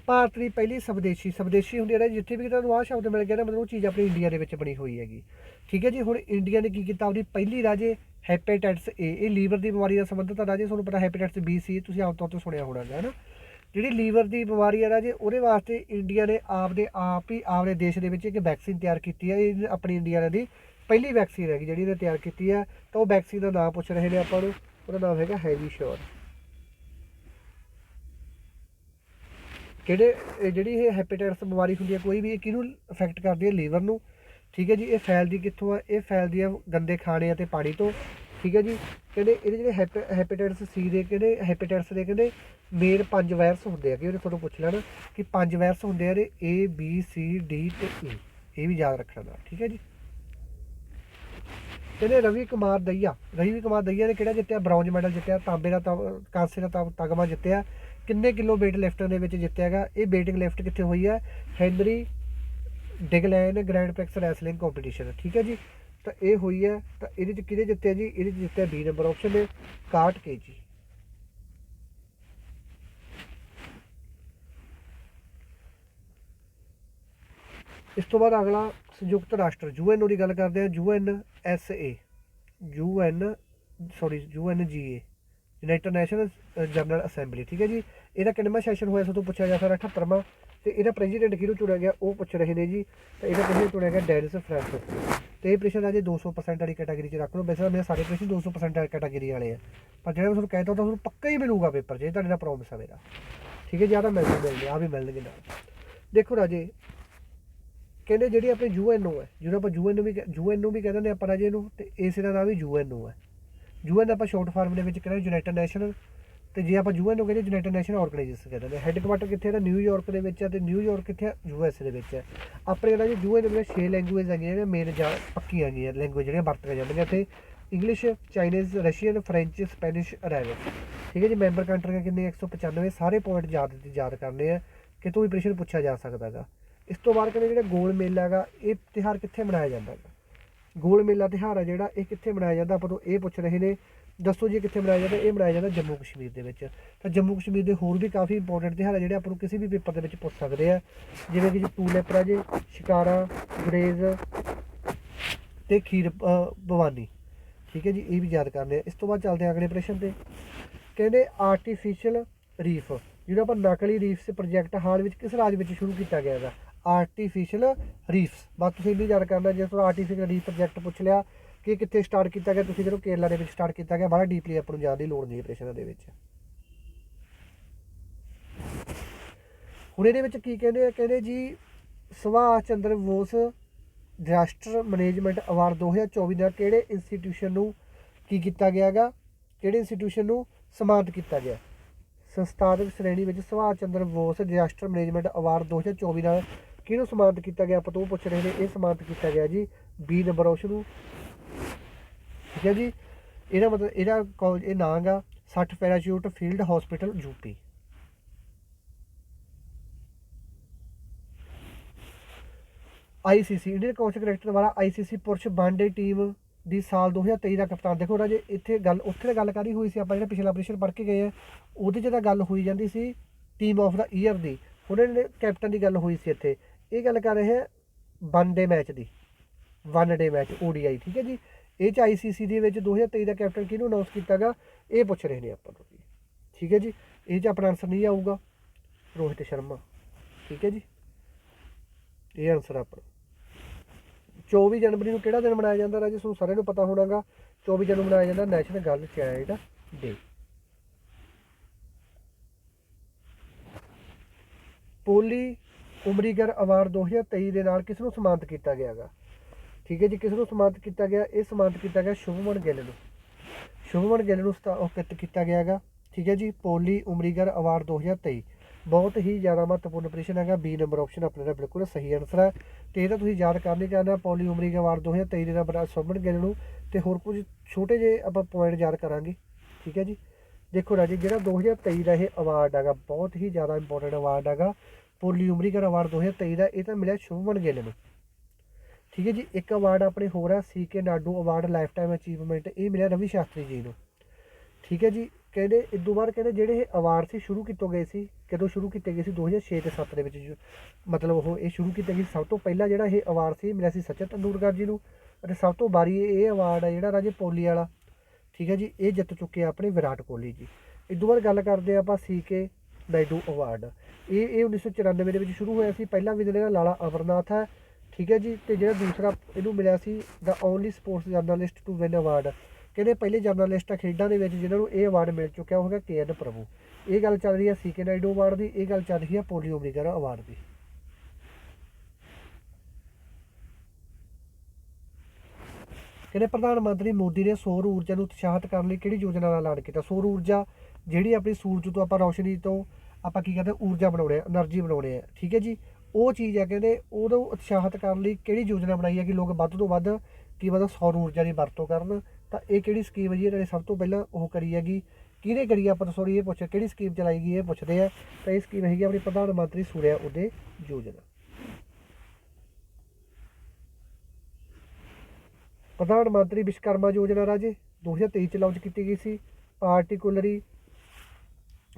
[SPEAKER 1] ਭਾਰਤ ਦੀ ਪਹਿਲੀ ਸਵਦੇਸ਼ੀ ਸਵਦੇਸ਼ੀ ਹੁੰਦੀ ਹੈ ਜਿੱਥੇ ਵੀ ਤੁਹਾਨੂੰ ਆਹ ਸ਼ਬਦ ਮਿਲ ਗਿਆ ਨਾ, ਮਤਲਬ ਉਹ ਚੀਜ਼ ਆਪਣੀ ਇੰਡੀਆ ਦੇ ਵਿੱਚ ਬਣੀ ਹੋਈ ਹੈਗੀ। ਠੀਕ ਹੈ ਜੀ, ਹੁਣ ਇੰਡੀਆ ਨੇ ਕੀ ਕੀਤਾ? ਆਪਣੀ ਪਹਿਲੀ ਰਾਜੇ ਹੈਪੇਟਾਈਟਸ ਏ ਇਹ ਲੀਵਰ ਦੀ ਬਿਮਾਰੀ ਨਾਲ ਸੰਬੰਧਿਤ ਰਾਜੇ, ਤੁਹਾਨੂੰ ਪਤਾ ਹੈਪੇਟਾਈਟਸ ਬੀ ਸੀ ਤੁਸੀਂ ਆਮ ਤੌਰ ਤੇ ਸੁਣਿਆ ਹੋਣਾ ਹੈ ਨਾ? ਜਿਹੜੀ ਲੀਵਰ ਦੀ ਬਿਮਾਰੀ ਹੈ ਰਾਜੇ ਉਹਦੇ ਵਾਸਤੇ ਇੰਡੀਆ ਨੇ ਆਪਦੇ ਆਪ ਹੀ ਆਪਦੇ ਦੇਸ਼ ਦੇ ਵਿੱਚ ਇੱਕ ਵੈਕਸੀਨ ਤਿਆਰ ਕੀਤੀ ਹੈ ਇਹ ਆਪਣੀ ਇੰਡੀਆ ਦੀ ਪਹਿਲੀ ਵੈਕਸੀਨ ਹੈਗੀ ਜਿਹੜੀ ਇਹਨੇ ਤਿਆਰ ਕੀਤੀ ਹੈ ਤਾਂ ਉਹ ਵੈਕਸੀਨ ਦਾ ਨਾਮ ਪੁੱਛ ਰਹੇ ਨੇ ਆਪਾਂ ਨੂੰ। ਉਹਦਾ ਨਾਮ ਹੈਗਾ ਹੈਵੀ ਸ਼ੋਰ। ਕਿਹੜੇ ਜਿਹੜੀ ਇਹ ਹੈਪੇਟਾਈਟਸ ਬਿਮਾਰੀ ਹੁੰਦੀ ਹੈ ਕੋਈ ਵੀ ਇਹ ਕਿਹਨੂੰ ਅਫੈਕਟ ਕਰਦੀ ਹੈ ਲੀਵਰ ਨੂੰ। ਠੀਕ ਹੈ ਜੀ, ਇਹ ਫੈਲਦੀ ਕਿੱਥੋਂ ਆ? ਇਹ ਫੈਲਦੀ ਆ ਗੰਦੇ ਖਾਣੇ ਅਤੇ ਪਾਣੀ ਤੋਂ। ਠੀਕ ਹੈ ਜੀ? ਕਹਿੰਦੇ ਇਹਦੇ ਜਿਹੜੇ ਹੈਪੇਟਾਈਟਸ ਸੀ ਦੇ ਕਹਿੰਦੇ ਹੈਪੇਟਾਈਟਸ ਦੇ ਕਹਿੰਦੇ ਮੇਨ ਪੰਜ ਵਾਇਰਸ ਹੁੰਦੇ ਆ। ਕਿ ਉਹਨੇ ਤੁਹਾਨੂੰ ਪੁੱਛ ਲੈਣਾ ਕਿ ਪੰਜ ਵਾਇਰਸ ਹੁੰਦੇ ਆ ਇਹਦੇ A, B, C, D ਤੇ E ਇਹ ਵੀ ਯਾਦ ਰੱਖਣਾ ਠੀਕ ਹੈ ਜੀ? ਕਹਿੰਦੇ ਰਵੀ ਕੁਮਾਰ ਦਈਆ, ਰਵੀ ਕੁਮਾਰ ਦਈਆ ਨੇ ਕਿਹੜਾ ਜਿੱਤਿਆ? ਬ੍ਰੌਂਜ ਮੈਡਲ ਜਿੱਤਿਆ, ਤਾਂਬੇ ਦਾ ਤਮ- ਕਾਂਸੇ ਦਾ ਤਗਮਾ ਜਿੱਤਿਆ। ਕਿੰਨੇ ਕਿਲੋ weight ਲਿਫਟਰ ਦੇ ਵਿੱਚ ਜਿੱਤਿਆ ਹੈਗਾ ਇਹ weighting ਲਿਫਟ ਕਿੱਥੇ ਹੋਈ ਹੈ Henri Deglane grand prix wrestling competition ਠੀਕ ਹੈ ਜੀ? ਤਾਂ ਇਹ ਹੋਈ ਹੈ, ਤਾਂ ਇਹਦੇ ਚ ਕਿਹਦੇ ਜਿੱਤਿਆ ਜੀ? ਇਹਦੇ ਚ ਜਿੱਤਿਆ ਬੀ ਨੰਬਰ ਆਪਸ਼ਨ ਨੇ 61 ਕੇਜੀ ਇਸ ਤੋਂ ਬਾਅਦ ਅਗਲਾ ਸੰਯੁਕਤ ਰਾਸ਼ਟਰ ਯੂਐਨਓ ਦੀ ਗੱਲ ਕਰਦੇ ਹਾਂ UN S A UN sorry UN G A united national general assembly ਠੀਕ ਹੈ ਜੀ? ਇਹਦਾ ਕਿੰਨਵਾਂ ਸੈਸ਼ਨ ਹੋਇਆ, ਸੋ ਤੋਂ ਪੁੱਛਿਆ ਜਾ ਸਕਦਾ 78ਵਾਂ ਤੇ ਇਹਦਾ ਪ੍ਰੈਜ਼ੀਡੈਂਟ ਕਿਹਨੂੰ ਚੁਣਿਆ ਗਿਆ? ਉਹ ਪੁੱਛ ਰਹੇ ਨੇ ਜੀ। ਤਾਂ ਇਹਦਾ ਕਿਹਨੂੰ ਚੁਣਿਆ ਗਿਆ ਡੈਨਿਸ ਫ੍ਰਾਂਸਿਸ ਤੇ ਇਹ ਪ੍ਰੈਸ਼ਨ ਅਜੇ 200% ਵਾਲੀ ਕੈਟਾਗਰੀ 'ਚ ਰੱਖ ਲਓ। ਵੈਸੇ ਤਾਂ ਮੇਰੇ ਸਾਰੇ ਪ੍ਰੈਸ਼ਨ 200% ਵਾਲੀ ਕੈਟਾਗਰੀ ਵਾਲੇ ਆ। ਪਰ ਜਿਹੜਾ ਮੈਂ ਤੁਹਾਨੂੰ ਕਹਿਤਾ ਉਹ ਤਾਂ ਤੁਹਾਨੂੰ ਪੱਕਾ ਹੀ ਮਿਲੂਗਾ ਪੇਪਰ ਜੇ ਇਹ ਤੁਹਾਡੇ ਨਾਲ ਪ੍ਰੋਮਿਸ ਆ ਮੇਰਾ। ਠੀਕ ਹੈ ਜ਼ਿਆਦਾ ਤਾਂ ਮਿਲਦੇ ਆ ਵੀ ਮਿਲਣਗੇ ਨਾਲ। ਦੇਖੋ ਰਾਜੇ, ਕਹਿੰਦੇ ਜਿਹੜੀ ਆਪਣੀ ਯੂਐਨਓ ਹੈ ਜਿਹਨੂੰ ਆਪਾਂ ਯੂਐਨਓ ਵੀ ਯੂਐਨਓ ਵੀ ਕਹਿੰਦੇ ਨੇ ਆਪਾਂ ਰਾਜੇ ਨੂੰ ਤੇ ਇਸੇ ਦਾ ਨਾਮ ਵੀ ਯੂਐਨਓ ਹੈ। ਯੂਐਨ ਆਪਾਂ ਸ਼ਾਰਟ ਫਾਰਮ ਦੇ ਵਿੱਚ ਕਹਿੰਦੇ ਯੂਨਾਈਟਿਡ ਨੈਸ਼ਨਲ ਤੇ ਜੇ ਆਪਾਂ ਯੂਐਨ ਨੂੰ ਕਹਿੰਦੇ ਯੂਨਾਈਟਿਡ ਨੇਸ਼ਨ ਆਰਗੇਨਾਈਜੇਸ਼ਨ ਕਹਿੰਦੇ ਨੇ ਹੈੱਡਕੁਆਟਰ ਕਿੱਥੇ ਹੈ ਤਾਂ ਨਿਊਯਾਰਕ ਦੇ ਵਿੱਚ ਹੈ ਤੇ ਨਿਊਯਾਰਕ ਕਿੱਥੇ ਹੈ ਯੂਐਸ ਦੇ ਵਿੱਚ ਹੈ ਆਪਣੇ ਕਹਿੰਦਾ ਜੀ ਯੂਐਨ ਦੇ ਵਿੱਚ 6 ਲੈਂਗੁਏਜ ਹੈਗੀਆਂ ਜਿਹੜੀਆਂ ਮੇਨ ਜਾਂ ਪੱਕੀਆਂ ਹੈਗੀਆਂ ਲੈਂਗੁਏਜ ਜਿਹੜੀਆਂ ਵਰਤੀਆਂ ਜਾਂਦੀਆਂ। ਇੱਥੇ English Chinese Russian French Spanish Arabic ਠੀਕ ਹੈ ਜੀ ਮੈਂਬਰ ਕੰਟਰੀਆਂ ਕਿੰਨੇ 195 ਸਾਰੇ ਪੁਆਇੰਟ ਯਾਦ ਯਾਦ ਕਰਨੇ ਆ ਕਿ ਕਿਤੋਂ ਵੀ ਪ੍ਰਸ਼ਨ ਪੁੱਛਿਆ ਜਾ ਸਕਦਾ ਹੈਗਾ। ਇਸ ਤੋਂ ਬਾਅਦ ਕਹਿੰਦੇ ਜਿਹੜਾ ਗੋਲ ਮੇਲਾ ਹੈਗਾ, ਇਹ ਤਿਉਹਾਰ ਕਿੱਥੇ ਮਨਾਇਆ ਜਾਂਦਾ ਹੈਗਾ? ਗੋਲ ਮੇਲਾ ਤਿਉਹਾਰ ਹੈ ਜਿਹੜਾ, ਇਹ ਕਿੱਥੇ ਮਨਾਇਆ ਜਾਂਦਾ? ਆਪਾਂ ਤੋਂ ਇਹ ਪੁੱਛ ਰਹੇ ਨੇ ਦੱਸੋ ਜੀ ਕਿੱਥੇ ਮਨਾਇਆ ਜਾਂਦਾ ਇਹ ਮਨਾਇਆ ਜਾਂਦਾ ਜੰਮੂ ਕਸ਼ਮੀਰ ਦੇ ਵਿੱਚ। ਤਾਂ ਜੰਮੂ ਕਸ਼ਮੀਰ ਦੇ ਹੋਰ ਵੀ ਕਾਫੀ ਇੰਪੋਰਟੈਂਟ ਤਿਉਹਾਰ ਹੈ ਜਿਹੜੇ ਆਪਾਂ ਨੂੰ ਕਿਸੇ ਵੀ ਪੇਪਰ ਦੇ ਵਿੱਚ ਪੁੱਛ ਸਕਦੇ ਆ। ਜਿਵੇਂ ਕਿ ਜੀ ਟੂਲਿਪ ਹੈ ਜੀ ਸ਼ਿਕਾਰਾ ਗਰੇਜ਼ ਤੇ ਖੀਰ ਅ, ਭਵਾਨੀ। ਠੀਕ ਹੈ ਜੀ ਇਹ ਵੀ ਯਾਦ ਕਰਨੇ ਆ। ਇਸ ਤੋਂ ਬਾਅਦ ਚੱਲਦੇ ਆ ਅਗਲੇ ਪ੍ਰਸ਼ਨ ਤੇ। ਕਹਿੰਦੇ ਆਰਟੀਫੀਸ਼ੀਅਲ ਰੀਫ ਜਿਹੜਾ ਆਪਾਂ ਨਕਲੀ ਰੀਫਸ ਪ੍ਰੋਜੈਕਟ ਹਾਲ ਵਿੱਚ ਕਿਸ ਰਾਜ ਵਿੱਚ ਸ਼ੁਰੂ ਕੀਤਾ ਗਿਆ ਹੈਗਾ? ਆਰਟੀਫੀਸ਼ੀਅਲ ਰੀਫਸ ਬਸ ਤੁਸੀਂ ਇਹ ਵੀ ਯਾਦ ਕਰਨਾ ਜੇ ਤੁਹਾਨੂੰ ਆਰਟੀਫੀਸ਼ੀਅਲ ਰੀਫ ਪ੍ਰੋਜੈਕਟ ਪੁੱਛ ਲਿਆ ਕਿ ਕਿੱਥੇ ਸਟਾਰਟ ਕੀਤਾ ਗਿਆ, ਤੁਸੀਂ ਜਦੋਂ ਕੇਰਲਾ ਦੇ ਵਿੱਚ ਸਟਾਰਟ ਕੀਤਾ ਗਿਆ, ਬੜਾ ਡੀਪਲੀ ਆਪਾਂ ਨੂੰ ਜਾਣ ਦੀ ਲੋੜ ਨਹੀਂ ਹੈ ਪ੍ਰਸ਼ਨਾਂ ਦੇ ਵਿੱਚ। ਹੁਣ ਇਹਦੇ ਵਿੱਚ ਕੀ ਕਹਿੰਦੇ ਆ? ਕਹਿੰਦੇ ਜੀ, Subhash Chandra Bose disaster management award 2024 ਦਾ ਕਿਹੜੇ ਇੰਸਟੀਟਿਊਸ਼ਨ ਨੂੰ ਕੀ ਕੀਤਾ ਗਿਆ ਹੈਗਾ? ਕਿਹੜੇ ਇੰਸਟੀਟਿਊਸ਼ਨ ਨੂੰ ਸਨਮਾਨਿਤ ਕੀਤਾ ਗਿਆ? ਸੰਸਥਾਗਤ ਸ਼੍ਰੇਣੀ ਵਿੱਚ Subhash Chandra Bose disaster management award 2024 ਨਾਲ ਕਿਹਨੂੰ ਸਨਮਾਨਿਤ ਕੀਤਾ ਗਿਆ? ਆਪਾਂ ਤੋਂ ਉਹ ਪੁੱਛ ਰਹੇ ਨੇ, ਇਹ ਸਨਮਾਨਿਤ ਕੀਤਾ ਗਿਆ ਜੀ, ਬੀ ਨੰਬਰੋਸ਼ ਨੂੰ। ਠੀਕ ਹੈ ਜੀ? ਇਹਦਾ ਮਤਲਬ, ਇਹਦਾ ਕਾਲਜ ਇਹ ਨਾਂ ਗਾ 60 parachute field hospital UP ICC Indian council cricketer ਦੁਆਰਾ ਆਈਸੀਸੀ ਪੁਰਸ਼ ਵਨਡੇ ਟੀਮ ਦੀ ਸਾਲ 2023 ਦਾ ਕਪਤਾਨ। ਦੇਖੋ ਰਾਜੇ, ਇੱਥੇ ਗੱਲ, ਉੱਥੇ ਤਾਂ ਗੱਲ ਕਰੀ ਹੋਈ ਸੀ? ਆਪਾਂ ਜਿਹੜਾ ਪਿਛਲਾ ਆਪਰੇਸ਼ਨ ਪੜ੍ਹ ਕੇ ਗਏ ਆ, ਉਹਦੇ 'ਚ ਤਾਂ ਗੱਲ ਹੋਈ ਜਾਂਦੀ ਸੀ ਟੀਮ ਆਫ ਦਾ ਈਅਰ ਦੀ। ਉਹਨਾਂ ਨੇ ਕੈਪਟਨ ਦੀ ਗੱਲ ਹੋਈ ਸੀ ਇੱਥੇ। ਇਹ ਗੱਲ ਕਰ ਰਹੇ ਹੈ ਵਨ ਡੇ ਮੈਚ ਦੀ ਵਨ ਡੇ ਮੈਚ ODI ਠੀਕ ਹੈ ਜੀ? ਇਹ ਚ ਆਈਸੀਸੀ ਦੇ ਵਿੱਚ 2023 ਦਾ ਕੈਪਟਨ ਕਿਹਨੂੰ ਅਨਾਉਂਸ ਕੀਤਾ ਕੀਤਾਗਾ? ਇਹ ਪੁੱਛ ਰਹੇ ਨੇ ਆਪਾਂ ਨੂੰ ਠੀਕ ਹੈ ਜੀ? ਇਹ ਚ ਆਪਣਾ ਆਨਸਰ ਨਹੀਂ ਆਊਗਾ। ਰੋਹਿਤ ਸ਼ਰਮਾ। ਠੀਕ ਹੈ ਜੀ? ਇਹ ਆਨਸਰ ਆਪਣਾ 24 ਜਨਵਰੀ ਨੂੰ ਕਿਹੜਾ ਦਿਨ ਮਨਾਇਆ ਜਾਂਦਾ ਰਾਜੇ? ਤੁਹਾਨੂੰ ਸਾਰਿਆਂ ਨੂੰ ਪਤਾ ਹੋਣਾਗਾ। 24 ਜਨਵਰੀ ਮਨਾਇਆ ਜਾਂਦਾ national girl child day Polly Umrigar award 2023 ਦੇ ਨਾਲ ਕਿਸ ਨੂੰ ਸਨਮਾਨਿਤ ਕੀਤਾ ਗਿਆਗਾ? ਠੀਕ ਹੈ ਜੀ, ਕਿਸ ਨੂੰ ਸਨਮਾਨਿਤ ਕੀਤਾ ਗਿਆ, ਇਹ ਸਨਮਾਨਿਤ ਕੀਤਾ ਗਿਆ ਸ਼ੁਭਮਨ ਗਿੱਲ ਨੂੰ। ਸ਼ੁਭਮਨ ਗਿੱਲ ਨੂੰ ਸਤਾ- ਉਹ ਕਿਤ ਕੀਤਾ ਗਿਆਗਾ ਠੀਕ ਹੈ ਜੀ, ਪੋਲੀ ਉਮਰੀਗਰ ਅਵਾਰਡ 2023 ਬਹੁਤ ਹੀ ਜ਼ਿਆਦਾ ਮਹੱਤਵਪੂਰਨ ਪ੍ਰਸ਼ਨ ਹੈਗਾ ਬੀ ਨੰਬਰ ਆਪਸ਼ਨ ਆਪਣੇ ਦਾ ਬਿਲਕੁਲ ਸਹੀ ਆਨਸਰ ਹੈ। ਤੇ ਇਹ ਤਾਂ ਤੁਸੀਂ ਯਾਦ ਕਰਨੀ ਚਾਹੁੰਦੇ ਪੋਲੀ ਉਮਰੀਗਰ ਅਵਾਰਡ 2023 ਦੇ ਨਾਲ ਬੜਾ ਸ਼ੁਭਮਨ ਗਿੱਲ ਨੂੰ। ਤੇ ਹੋਰ ਕੁਝ ਛੋਟੇ ਜਿਹੇ ਆਪਾਂ ਪੁਆਇੰਟ ਯਾਦ ਕਰਾਂਗੇ, ਠੀਕ ਹੈ ਜੀ। ਦੇਖੋ ਰਾਜੀ, ਜਿਹੜਾ 2023 ਦਾ ਇਹ ਅਵਾਰਡ ਹੈਗਾ, ਬਹੁਤ ਹੀ ਜ਼ਿਆਦਾ ਇੰਪੋਰਟੈਂਟ ਅਵਾਰਡ ਹੈਗਾ। ਪੋਲੀ ਉਮਰੀਗਰ ਅਵਾਰਡ 2023 ਦਾ ਇਹ ਤਾਂ ਮਿਲਿਆ ਸ਼ੁਭਮਨ ਗਿੱਲ ਨੂੰ। ਠੀਕ ਹੈ ਜੀ, ਇੱਕ ਅਵਾਰਡ ਆਪਣੇ ਹੋਰ ਹੈ C K Nayudu award lifetime achievement ਇਹ ਮਿਲਿਆ ਰਵੀ ਸ਼ਾਸਤਰੀ ਜੀ ਨੂੰ। ਠੀਕ ਹੈ ਜੀ, ਕਹਿੰਦੇ ਇਦੋਂ ਬਾਅਦ ਕਹਿੰਦੇ ਜਿਹੜੇ ਇਹ ਅਵਾਰਡ ਸੀ, ਸ਼ੁਰੂ ਕੀਤੇ ਗਏ ਸੀ, ਕਦੋਂ ਸ਼ੁਰੂ ਕੀਤੇ ਗਏ ਸੀ? 2006 ਤੇ 7 ਦੇ ਵਿੱਚ ਮਤਲਬ ਉਹ ਇਹ ਸ਼ੁਰੂ ਕੀਤੇ ਗਏ ਸੀ। ਸਭ ਤੋਂ ਪਹਿਲਾਂ ਜਿਹੜਾ ਇਹ ਅਵਾਰਡ ਸੀ ਮਿਲਿਆ ਸੀ ਸਚਿਨ ਤੰਦੂਲਕਰ ਜੀ ਨੂੰ। ਅਤੇ ਸਭ ਤੋਂ ਬਾਰੀ ਇਹ ਅਵਾਰਡ ਹੈ ਜਿਹੜਾ ਰਾਜੇ ਪੋਲੀ ਵਾਲਾ। ਠੀਕ ਹੈ ਜੀ, ਇਹ ਜਿੱਤ ਚੁੱਕੇ ਆ ਆਪਣੇ ਵਿਰਾਟ ਕੋਹਲੀ ਜੀ। ਇਦੋਂ ਬਾਅਦ ਗੱਲ ਕਰਦੇ ਆ ਆਪਾਂ ਸੀਕੇ ਨਾਇਡੂ ਅਵਾਰਡ ਇਹ ਇਹ 1994 ਦੇ ਵਿੱਚ ਸ਼ੁਰੂ ਹੋਇਆ ਸੀ। ਪਹਿਲਾਂ ਵਿਨਰ ਜਿਹੜਾ ਲਾਲਾ ਅਮਰਨਾਥ ਹੈ। ਠੀਕ ਹੈ ਜੀ, ਤੇ ਜਿਹੜਾ ਦੂਸਰਾ ਇਹਨੂੰ ਮਿਲਿਆ ਸੀ ਦਾ only sports journalist to win award ਕਹਿੰਦੇ ਪਹਿਲੇ ਜਰਨਲਿਸਟ ਆ ਖੇਡਾਂ ਦੇ ਵਿੱਚ ਜਿਨ੍ਹਾਂ ਨੂੰ ਇਹ ਅਵਾਰਡ ਮਿਲ ਚੁੱਕਿਆ ਹੋਗਾ ਕੇ ਐਨ ਪ੍ਰਭੂ ਇਹ ਗੱਲ ਚੱਲ ਰਹੀ ਹੈ ਸੀਕੇ ਨਾਇਡੂ ਅਵਾਰਡ ਦੀ, ਇਹ ਗੱਲ ਚੱਲ ਰਹੀ ਹੈ ਪੋਲੀਓ ਬ੍ਰਿਗਰ ਅਵਾਰਡ ਦੀ। ਕਹਿੰਦੇ ਪ੍ਰਧਾਨ ਮੰਤਰੀ ਮੋਦੀ ਨੇ ਸੌਰ ਊਰਜਾ ਨੂੰ ਉਤਸ਼ਾਹਿਤ ਕਰਨ ਲਈ ਕਿਹੜੀ ਯੋਜਨਾ ਦਾ ਐਲਾਨ ਕੀਤਾ? ਸੌਰ ਊਰਜਾ, ਜਿਹੜੀ ਆਪਣੀ ਸੂਰਜ ਤੋਂ ਆਪਾਂ ਰੌਸ਼ਨੀ ਤੋਂ ਆਪਾਂ ਕੀ ਕਹਿੰਦੇ ਊਰਜਾ ਬਣਾਉਣੇ ਆ એનર્ਜੀ ਬਣਾਉਣੇ ਆ। ਠੀਕ ਹੈ ਜੀ? ਉਹ ਚੀਜ਼ ਹੈ ਕਹਿੰਦੇ ਉਹਨੂੰ ਉਤਸ਼ਾਹਿਤ ਕਰਨ ਲਈ ਕਿਹੜੀ ਯੋਜਨਾ ਬਣਾਈ ਹੈ ਕਿ ਲੋਕ ਵੱਧ ਤੋਂ ਵੱਧ ਕੀ ਮਤਲਬ ਸੌਰ ਊਰਜਾ ਦੀ ਵਰਤੋਂ ਕਰਨ, ਤਾਂ ਇਹ ਕਿਹੜੀ ਸਕੀਮ ਹੈ ਜੀ? ਇਹਨਾਂ ਨੇ ਸਭ ਤੋਂ ਪਹਿਲਾਂ ਉਹ ਕਰੀ ਹੈਗੀ। ਕਿਹਨੇ ਕਰੀ ਆਪਾਂ ਸੌਰੀ ਇਹ ਪੁੱਛ, ਕਿਹੜੀ ਸਕੀਮ ਚਲਾਈ ਗਈ ਇਹ ਪੁੱਛਦੇ ਆ। ਤਾਂ ਇਹ ਸਕੀਮ ਹੈਗੀ ਆਪਣੀ ਪ੍ਰਧਾਨ ਮੰਤਰੀ ਸੂਰਿਆ ਉਦੇ ਯੋਜਨਾ। ਪ੍ਰਧਾਨ ਮੰਤਰੀ ਵਿਸ਼ਵਕਰਮਾ ਯੋਜਨਾ ਰਾਜੇ 2023 ਚ ਲਾਂਚ ਕੀਤੀ ਗਈ ਸੀ। ਪਾਰਟਿਕੂਲਰੀ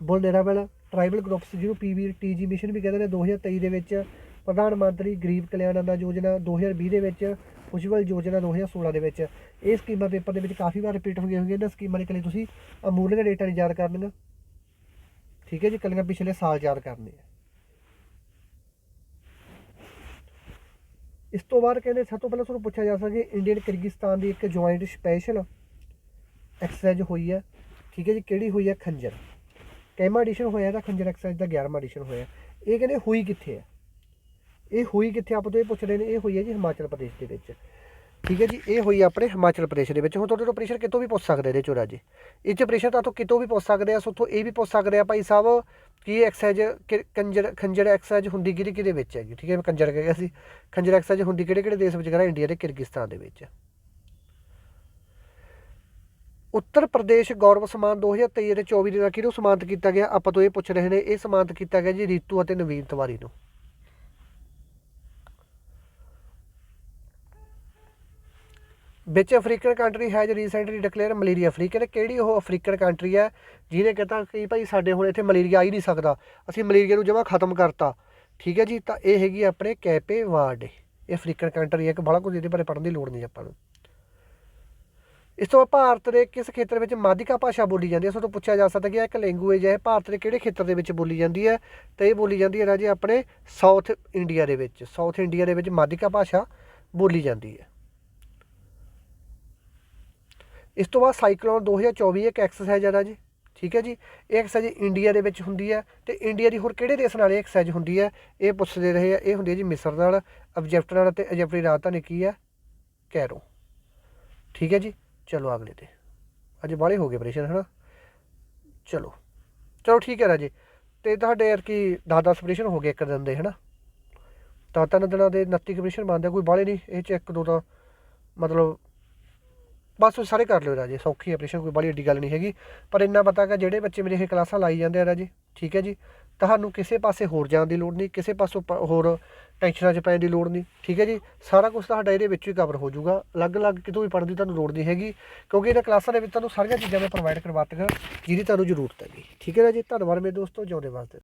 [SPEAKER 1] ਵੁਲਨਰੇਬਲ ਟ੍ਰਾਈਬਲ ਗਰੁੱਪਸ ਜਿਹਨੂੰ ਪੀਵੀਟੀਜੀ ਮਿਸ਼ਨ ਵੀ ਕਹਿੰਦੇ ਨੇ 2023 ਦੇ ਵਿੱਚ ਪ੍ਰਧਾਨ ਮੰਤਰੀ ਗਰੀਬ ਕਲਿਆਣ ਅੰਦਾ ਯੋਜਨਾ 2020 ਦੇ ਵਿੱਚ ਉਜਵਲ ਯੋਜਨਾ 2016 ਦੇ ਵਿੱਚ। ਇਹ ਸਕੀਮਾਂ ਪੇਪਰ ਦੇ ਵਿੱਚ ਕਾਫੀ ਵਾਰ ਰਿਪੀਟ ਹੋਈਆਂ ਹੋਈਆਂ, ਇਹਨਾਂ ਸਕੀਮਾਂ ਦੇ ਲਈ ਤੁਸੀਂ ਅਮੂਲਕ ਡੇਟਾ ਨਹੀਂ ਯਾਦ ਕਰਨੀਆਂ। ਠੀਕ ਹੈ ਜੀ ਕੱਲੀਆਂ ਪਿਛਲੇ ਸਾਲ ਯਾਦ ਕਰਨੇ ਆ। ਇਸ ਤੋਂ ਬਾਅਦ ਕਹਿੰਦੇ, ਸਭ ਤੋਂ ਪਹਿਲਾਂ ਤੁਹਾਨੂੰ ਪੁੱਛਿਆ ਜਾ ਸਕਦਾ ਇੰਡੀਅਨ ਕਿਰਗਿਸਤਾਨ ਦੀ ਇੱਕ ਜੁਆਇੰਟ ਸਪੈਸ਼ਲ ਐਕਸਰਸਾਈਜ਼ ਹੋਈ ਹੈ। ਠੀਕ ਹੈ ਜੀ, ਕਿਹੜੀ ਹੋਈ ਹੈ? ਖੰਜਰ। ਕੈਮਾ ਐਡੀਸ਼ਨ ਹੋਇਆ ਤਾਂ ਖੰਜਰ ਐਕਸਰਸਾਈਜ਼ ਦਾ 11ਵਾਂ ਐਡੀਸ਼ਨ ਹੋਇਆ। ਇਹ ਕਹਿੰਦੇ ਹੋਈ ਕਿੱਥੇ ਹੈ? ਇਹ ਹੋਈ ਕਿੱਥੇ ਆਪਾਂ ਤੋਂ ਇਹ ਪੁੱਛ ਰਹੇ ਨੇ, ਇਹ ਹੋਈ ਹੈ ਜੀ ਹਿਮਾਚਲ ਪ੍ਰਦੇਸ਼ ਦੇ ਵਿੱਚ। ਠੀਕ ਹੈ ਜੀ, ਇਹ ਹੋਈ ਆਪਣੇ ਹਿਮਾਚਲ ਪ੍ਰਦੇਸ਼ ਦੇ ਵਿੱਚ। ਹੁਣ ਤੁਹਾਡੇ ਤੋਂ ਪ੍ਰੈਸ਼ਰ ਕਿਤੋਂ ਵੀ ਪੁੱਛ ਸਕਦੇ ਇਹਦੇ ਚੋਂ ਰਾਜੇ ਇਹ ਚ ਪ੍ਰੈਸ਼ਰ ਤਾਂ ਤੋਂ ਕਿਤੋਂ ਵੀ ਪੁੱਛ ਸਕਦੇ ਆ ਸੋ ਤੋਂ ਇਹ ਵੀ ਪੁੱਛ ਸਕਦੇ ਆ ਭਾਈ ਸਾਹਿਬ ਕੀ ਐਕਸਰਸਾਈਜ਼ ਕਿ- ਕੰਜਰ, ਖੰਜਰ ਐਕਸਰਸਾਈਜ਼ ਹੁੰਦੀ ਕਿਹਦੇ ਕਿਹਦੇ ਵਿੱਚ ਹੈਗੀ? ਠੀਕ ਹੈ, ਮੈਂ ਕੰਜਰ ਕਹਿ ਗਿਆ ਸੀ। ਖੰਜਰ ਐਕਸਰਸਾਈਜ਼ ਹੁੰਦੀ ਕਿਹੜੇ ਕਿਹੜੇ ਦੇਸ਼ ਵਿੱਚ ਕਰਾ ਇੰਡੀਆ ਦੇ ਕਿਰਗਿਸਤਾਨ ਦੇ ਵਿੱਚ। ਉੱਤਰ ਪ੍ਰਦੇਸ਼ ਗੌਰਵ ਸਮਾਨ 2023 ਅਤੇ 24 ਦੇ ਨਾਲ ਕਿਹਨੂੰ ਸਮਾਨਤ ਕੀਤਾ ਗਿਆ? ਆਪਾਂ ਤੋਂ ਇਹ ਪੁੱਛ ਰਹੇ ਨੇ, ਇਹ ਸਮਾਨਤ ਕੀਤਾ ਗਿਆ ਜੀ ਰੀਤੂ ਅਤੇ ਨਵੀਨ ਤਿਵਾਰੀ ਨੂੰ। ਵਿੱਚ African country has recently declare malaria free ਕਹਿੰਦੇ ਕਿਹੜੀ ਉਹ ਅਫਰੀਕਨ ਕੰਟਰੀ ਹੈ ਜਿਹਨੇ ਕਹਿੰਦਾ ਕਿ ਭਾਈ ਸਾਡੇ ਹੁਣ ਇੱਥੇ ਮਲੇਰੀਆ ਆ ਹੀ ਨਹੀਂ ਸਕਦਾ। ਅਸੀਂ ਮਲੇਰੀਆ ਨੂੰ ਜਮਾ ਖਤਮ ਕਰਤਾ। ਠੀਕ ਹੈ ਜੀ, ਤਾਂ ਇਹ ਹੈਗੀ ਆਪਣੇ ਕੈਪੇ ਵਾਰਡ। ਇਹ ਅਫਰੀਕਨ ਕੰਟਰੀ ਹੈ ਕਿ ਬੜਾ ਕੁਝ ਇਹਦੇ ਬਾਰੇ ਪੜ੍ਹਨ ਦੀ ਲੋੜ ਨਹੀਂ ਆਪਾਂ ਨੂੰ। ਇਸ ਤੋਂ ਬਾਅਦ ਭਾਰਤ ਦੇ ਕਿਸ ਖੇਤਰ ਵਿੱਚ ਮਾਧਿਕਾ ਭਾਸ਼ਾ ਬੋਲੀ ਜਾਂਦੀ ਹੈ? ਸੋ ਤੋਂ ਪੁੱਛਿਆ ਜਾ ਸਕਦਾ ਕਿ ਇਹ ਇੱਕ ਲੈਂਗੁਏਜ ਹੈ। ਭਾਰਤ ਦੇ ਕਿਹੜੇ ਖੇਤਰ ਦੇ ਵਿੱਚ ਬੋਲੀ ਜਾਂਦੀ ਹੈ? ਤੇ ਇਹ ਬੋਲੀ ਜਾਂਦੀ ਹੈ ਰਾਜੇ ਆਪਣੇ ਸਾਊਥ ਇੰਡੀਆ ਦੇ ਵਿੱਚ। ਸਾਊਥ ਇੰਡੀਆ ਦੇ ਵਿੱਚ ਮਾਧਿਕਾ ਭਾਸ਼ਾ ਬੋਲੀ ਜਾਂਦੀ ਹੈ। ਇਸ ਤੋਂ ਬਾਅਦ ਸਾਈਕਲੋਨ 2024 ਇੱਕ ਐਕਸਰਸਾਈਜ਼ ਹੈ ਰਾਜੇ ਠੀਕ ਹੈ ਜੀ? ਇਹ ਐਕਸਰਸਾਈਜ਼ ਇੰਡੀਆ ਦੇ ਵਿੱਚ ਹੁੰਦੀ ਹੈ। ਤੇ ਇੰਡੀਆ ਦੀ ਹੋਰ ਕਿਹੜੇ ਦੇਸ਼ ਨਾਲ ਇਹ ਐਕਸਰਸਾਈਜ਼ ਹੁੰਦੀ ਹੈ? ਇਹ ਪੁੱਛਦੇ ਰਹੇ ਆ। ਇਹ ਹੁੰਦੀ ਹੈ ਜੀ ਮਿਸਰ ਨਾਲ ਇਜਿਪਟ ਨਾਲ ਤੇ ਇਜਿਪਟ ਦੀ ਰਾਜਧਾਨੀ ਕੀ ਹੈ? ਕੈਰੋ। ਠੀਕ ਹੈ ਜੀ? ਚਲੋ ਅਗਲੇ ਤੇ। ਅੱਜ ਬਾਹਲੇ ਹੋ ਗਏ ਪ੍ਰੇਸ਼ਨ ਹਨਾ? ਚਲੋ। ਚਲੋ ਠੀਕ ਹੈ ਰਾਜੇ। ਤੇ ਤੁਹਾਡੇ ਯਾਰ ਕੀ 10 10 ਪ੍ਰੇਸ਼ਨ ਹੋ ਗਏ ਇੱਕ ਦਿਨ ਦੇ, ਹਨਾ? ਤਾਂ ਤਿੰਨ ਦਿਨਾਂ ਦੇ 29 ਪ੍ਰੇਸ਼ਨ ਬਣਦੇ ਕੋਈ ਬਾਹਲੇ ਨਹੀਂ। ਇਹ ਚ ਇੱਕ, ਦੋ ਤਾਂ ਮਤਲਬ ਬਸ ਸਾਰੇ ਕਰ ਲਿਓ ਰਾਜੇ। ਸੌਖੀ ਆਪਰੇਸ਼ਨ ਕੋਈ ਬੜੀ ਏਡੀ ਗੱਲ ਨਹੀਂ ਹੈਗੀ। ਪਰ ਇੰਨਾ ਪਤਾ ਕਿ ਜਿਹੜੇ ਬੱਚੇ ਮੇਰੇ ਇਹ ਕਲਾਸਾਂ ਲਾਈ ਜਾਂਦੇ ਆ ਰਾਜੇ, ਠੀਕ ਹੈ ਜੀ? ਤੁਹਾਨੂੰ ਕਿਸੇ ਪਾਸੇ ਹੋਰ ਜਾਣ ਦੀ ਲੋੜ ਨਹੀਂ, ਕਿਸੇ ਪਾਸੋਂ ਪ- ਹੋਰ ਟੈਨਸ਼ਨਾਂ 'ਚ ਪੈਣ ਦੀ ਲੋੜ ਨਹੀਂ, ਠੀਕ ਹੈ ਜੀ? ਸਾਰਾ ਕੁਝ ਤੁਹਾਡਾ ਇਹਦੇ ਵਿੱਚ ਹੀ ਕਵਰ ਹੋ ਜਾਊਗਾ। ਅਲੱਗ-ਅਲੱਗ ਕਿਤੋਂ ਵੀ ਪੜ੍ਹਨ ਦੀ ਤੁਹਾਨੂੰ ਲੋੜ ਨਹੀਂ ਹੈਗੀ, ਕਿਉਂਕਿ ਇਹਨਾਂ ਕਲਾਸਾਂ ਦੇ ਵਿੱਚ ਤੁਹਾਨੂੰ ਸਾਰੀਆਂ ਚੀਜ਼ਾਂ ਮੈਂ ਪ੍ਰੋਵਾਈਡ ਕਰਵਾਤੀਆਂ ਜਿਹਦੀ ਤੁਹਾਨੂੰ ਜ਼ਰੂਰਤ ਹੈਗੀ। ਠੀਕ ਹੈ ਨਾ ਜੀ? ਧੰਨਵਾਦ ਮੇਰੇ ਦੋਸਤੋ, ਜਿਉਂਦੇ ਵਾਸਤੇ